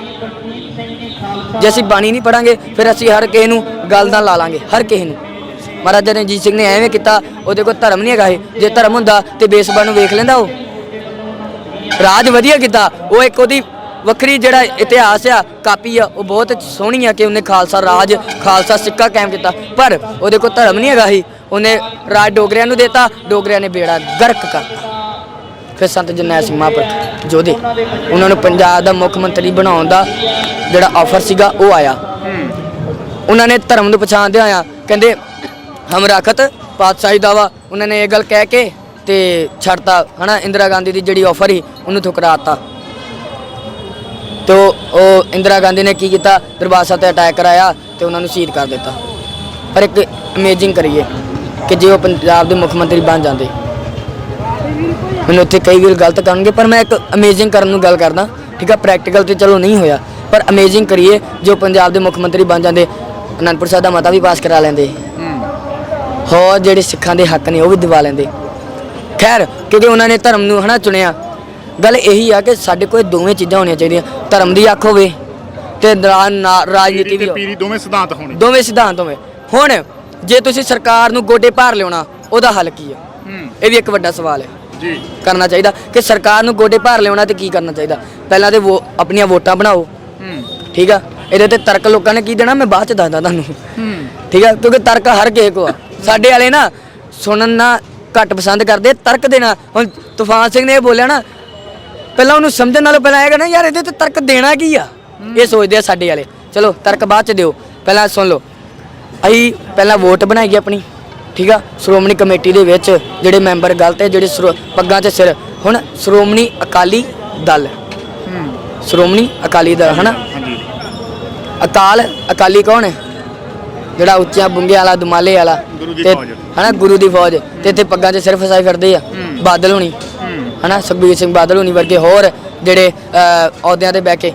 ਜੇ ਅਸੀਂ ਬਾਣੀ ਨਹੀਂ ਪੜਾਂਗੇ ਫਿਰ ਅਸੀਂ ਹਰ ਕਿਸੇ ਨੂੰ ਗੱਲ ਨਾਲ ਲਾ ਲਾਂਗੇ, ਹਰ ਕਿਸੇ ਨੂੰ। ਮਹਾਰਾਜਾ ਰਣਜੀਤ ਸਿੰਘ ਨੇ ਐਵੇਂ ਕੀਤਾ, ਉਹਦੇ ਕੋਲ ਧਰਮ ਨਹੀਂ ਹੈਗਾ ਇਹ। ਜੇ ਧਰਮ ਹੁੰਦਾ ਤੇ ਬੇਸਬਾ ਨੂੰ ਵੇਖ ਲੈਂਦਾ ਉਹ। ਰਾਜ ਵਧੀਆ ਕੀਤਾ, ਉਹ ਇੱਕ ਉਹਦੀ ਵੱਖਰੀ ਜਿਹੜਾ ਇਤਿਹਾਸ ਆ, ਕਾਪੀ ਆ, ਉਹ ਬਹੁਤ ਸੋਹਣੀ ਆ ਕਿ ਉਹਨੇ ਖਾਲਸਾ ਰਾਜ, ਖਾਲਸਾ ਸਿੱਕਾ ਕਾਇਮ ਕੀਤਾ। ਪਰ ਉਹਦੇ ਕੋਲ ਧਰਮ ਨਹੀਂ ਹੈਗਾ ਸੀ। ਉਹਨੇ ਰਾਜ ਡੋਗਰਿਆਂ ਨੂੰ ਦਿੱਤਾ, ਡੋਗਰਿਆਂ ਨੇ ਬੇੜਾ ਗਰਕ ਕਰਤਾ। ਫਿਰ ਸੰਤ ਜਰਨੈਲ ਸਿੰਘ ਮਹਾਂਪੁਰਖ ਜੋਧੇ ਉਹਨਾਂ ਨੂੰ ਪੰਜਾਬ ਦਾ ਮੁੱਖ ਮੰਤਰੀ ਬਣਾਉਣ ਦਾ ਜਿਹੜਾ ਆਫਰ ਸੀਗਾ, ਉਹ ਆਇਆ। ਉਹਨਾਂ ਨੇ ਧਰਮ ਨੂੰ ਪਛਾਣਦੇ ਆਇਆ ਕਹਿੰਦੇ, ਹਮ ਰਾਖਤ, ਪਾਤਸ਼ਾਹੀ ਦਾਵਾ। ਉਹਨਾਂ ਨੇ ਇਹ ਗੱਲ ਕਹਿ ਕੇ ਤੇ ਛੱਡਤਾ। ਹਨਾ, ਇੰਦਰਾ ਗਾਂਧੀ ਦੀ ਜਿਹੜੀ ਆਫਰ ਸੀ, ਉਹਨੂੰ ਠੁਕਰਾਤਾ। ਤੋ ਉਹ ਇੰਦਰਾ ਗਾਂਧੀ ਨੇ ਕੀ ਕੀਤਾ? ਦਰਬਾਰ ਸਾਹਿਬ ਤੇ ਅਟੈਕ ਕਰਾਇਆ ਤੇ ਉਹਨਾਂ ਨੂੰ ਸ਼ਹੀਦ ਕਰ ਦਿੱਤਾ। ਪਰ ਇੱਕ ਅਮੇਜ਼ਿੰਗ ਕਰੀਏ ਕਿ ਜੇ ਉਹ ਪੰਜਾਬ ਦੇ ਮੁੱਖ ਮੰਤਰੀ ਬਣ ਜਾਂਦੇ। ਮੈਨੂੰ ਉੱਥੇ ਕਈ ਵੀਰ ਗਲਤ ਕਰਨਗੇ, ਪਰ ਮੈਂ ਇੱਕ ਅਮੇਜ਼ਿੰਗ ਕਰਨ ਨੂੰ ਗੱਲ ਕਰਦਾ। ਠੀਕ ਆ ਪ੍ਰੈਕਟੀਕਲ ਤੇ ਚਲੋ ਨਹੀਂ ਹੋਇਆ, ਪਰ ਅਮੇਜ਼ਿੰਗ ਕਰੀਏ ਜੋ ਪੰਜਾਬ ਦੇ ਮੁੱਖ ਮੰਤਰੀ ਬਣ ਜਾਂਦੇ। ਅਨੰਦਪੁਰ ਸਾਹਿਬ ਦਾ ਮਤਾ ਵੀ ਪਾਸ ਕਰਾ ਲੈਂਦੇ। ਹੋਰ ਜਿਹੜੇ ਸਿੱਖਾਂ ਦੇ ਹੱਕ ਨੇ, ਉਹ ਵੀ ਦਿਵਾ ਲੈਂਦੇ। ਖੈਰ, ਕਿਉਂਕਿ ਉਹਨਾਂ ਨੇ ਧਰਮ ਨੂੰ ਹਨਾ ਚੁਣਿਆ। ਗੱਲ ਇਹੀ ਆ ਕਿ ਸਾਡੇ ਕੋਲ ਦੋਵੇਂ ਚੀਜ਼ਾਂ ਹੋਣੀਆਂ ਚਾਹੀਦੀਆਂ। ਧਰਮ ਦੀ ਅੱਖ ਹੋਵੇ ਤੇ ਨਾ- ਰਾਜਨੀਤੀ ਪੀਰੀ ਵੀ ਤੇ ਹੋਵੇ। ਪੀਰੀ ਦੋਵੇਂ ਸਿਧਾਂਤ ਹੋਣੇ। ਦੋਵੇਂ ਸਿਧਾਂਤ ਹੋਵੇ। ਹੁਣ ਜੇ ਤੁਸੀਂ ਸਰਕਾਰ ਨੂੰ ਗੋਡੇ ਭਾਰ ਲਿਆਉਣਾ ਉਹਦਾ ਹੱਲ ਕੀ ਆ? ਹੂੰ। ਇਹ ਵੀ ਇੱਕ ਵੱਡਾ ਸਵਾਲ ਹੈ। ਜੀ। ਕਰਨਾ ਚਾਹੀਦਾ ਕਿ ਸਰਕਾਰ ਨੂੰ ਗੋਡੇ ਭਾਰ ਲਿਆਉਣਾ ਤੇ ਕੀ ਕਰਨਾ ਚਾਹੀਦਾ? ਪਹਿਲਾਂ ਤੇ ਵੋ ਆਪਣੀਆਂ ਵੋਟਾਂ ਬਣਾਓ। ਹੂੰ। ਠੀਕ ਆ? ਇਹਦੇ ਤੇ ਤਰਕ ਲੋਕਾਂ ਨੇ ਕੀ ਦੇਣਾ? ਮੈਂ ਬਾਅਦ ਚ ਦੱਸਦਾ ਤੁਹਾਨੂੰ। ਹੂੰ। ਠੀਕ ਆ? ਕਿਉਂਕਿ ਤਰਕ ਹਰ ਕਿਸੇ ਕੋ ਆ। ਸਾਡੇ ਵਾਲੇ ਨਾ ਸੁਣਨ ਨਾ ਘੱਟ ਪਸੰਦ ਕਰਦੇ ਤਰਕ ਦੇਣਾ ਹੁਣ ਤੂਫਾਨ ਸਿੰਘ ਨੇ ਇਹ ਬੋਲਿਆ ਨਾ ਪਹਿਲਾਂ ਉਹਨੂੰ ਸਮਝਣ ਨਾਲੋਂ ਪਹਿਲਾਂ ਇਹ ਕਹਿੰਦਾ ਯਾਰ ਇਹਦੇ ਤੇ ਤਰਕ ਦੇਣਾ ਕੀ ਆ? ਇਹ ਸੋਚਦੇ ਆ ਸਾਡੇ ਵਾਲੇ। ਚਲੋ ਤਰਕ ਬਾਅਦ ਚ ਦਿਓ। ਪਹਿਲਾਂ ਸੁਣ ਲਓ। ਅਸੀਂ ਪਹਿਲਾਂ ਵੋਟ ਬਣਾਈ ਆਪਣੀ ਠੀਕ ਆ? ਸ਼੍ਰੋਮਣੀ ਕਮੇਟੀ ਦੇ ਵਿੱਚ ਜਿਹੜੇ ਮੈਂਬਰ ਗਲਤ ਹੈ ਜਿਹੜੇ ਸ਼੍ਰੋ- ਪੱਗਾਂ 'ਚ ਸਿਰ। ਹੁਣ ਸ਼੍ਰੋਮਣੀ ਅਕਾਲੀ ਦਲ। ਸ਼੍ਰੋਮਣੀ ਅਕਾਲੀ ਦਲ ਹਨਾ? ਅਕਾਲ ਅਕਾਲੀ ਕੌਣ ਹੈ ਜਿਹੜਾ ਉੱਚਾ ਬੁੰਗੇ ਵਾਲਾ ਦੁਮਾਲੇ ਵਾਲਾ। ਗੁਰੂ ਦੀ ਤੇ ਫੌਜ। ਹਨਾ ਗੁਰੂ ਦੀ ਫੌਜ। ਤੇ ਇੱਥੇ ਪੱਗਾਂ 'ਚ ਸਿਰ ਫਸਾਈ ਫਿਰਦੇ ਆ। ਬਾਦਲ ਹੋਣੀ। ਹਨਾ? ਸੁਖਬੀਰ ਸਿੰਘ ਬਾਦਲ ਹੋਣੀ ਵਰਗੇ ਹੋਰ ਜਿਹੜੇ ਅਹ, ਅਹੁਦਿਆਂ ਤੇ ਬਹਿ ਕੇ।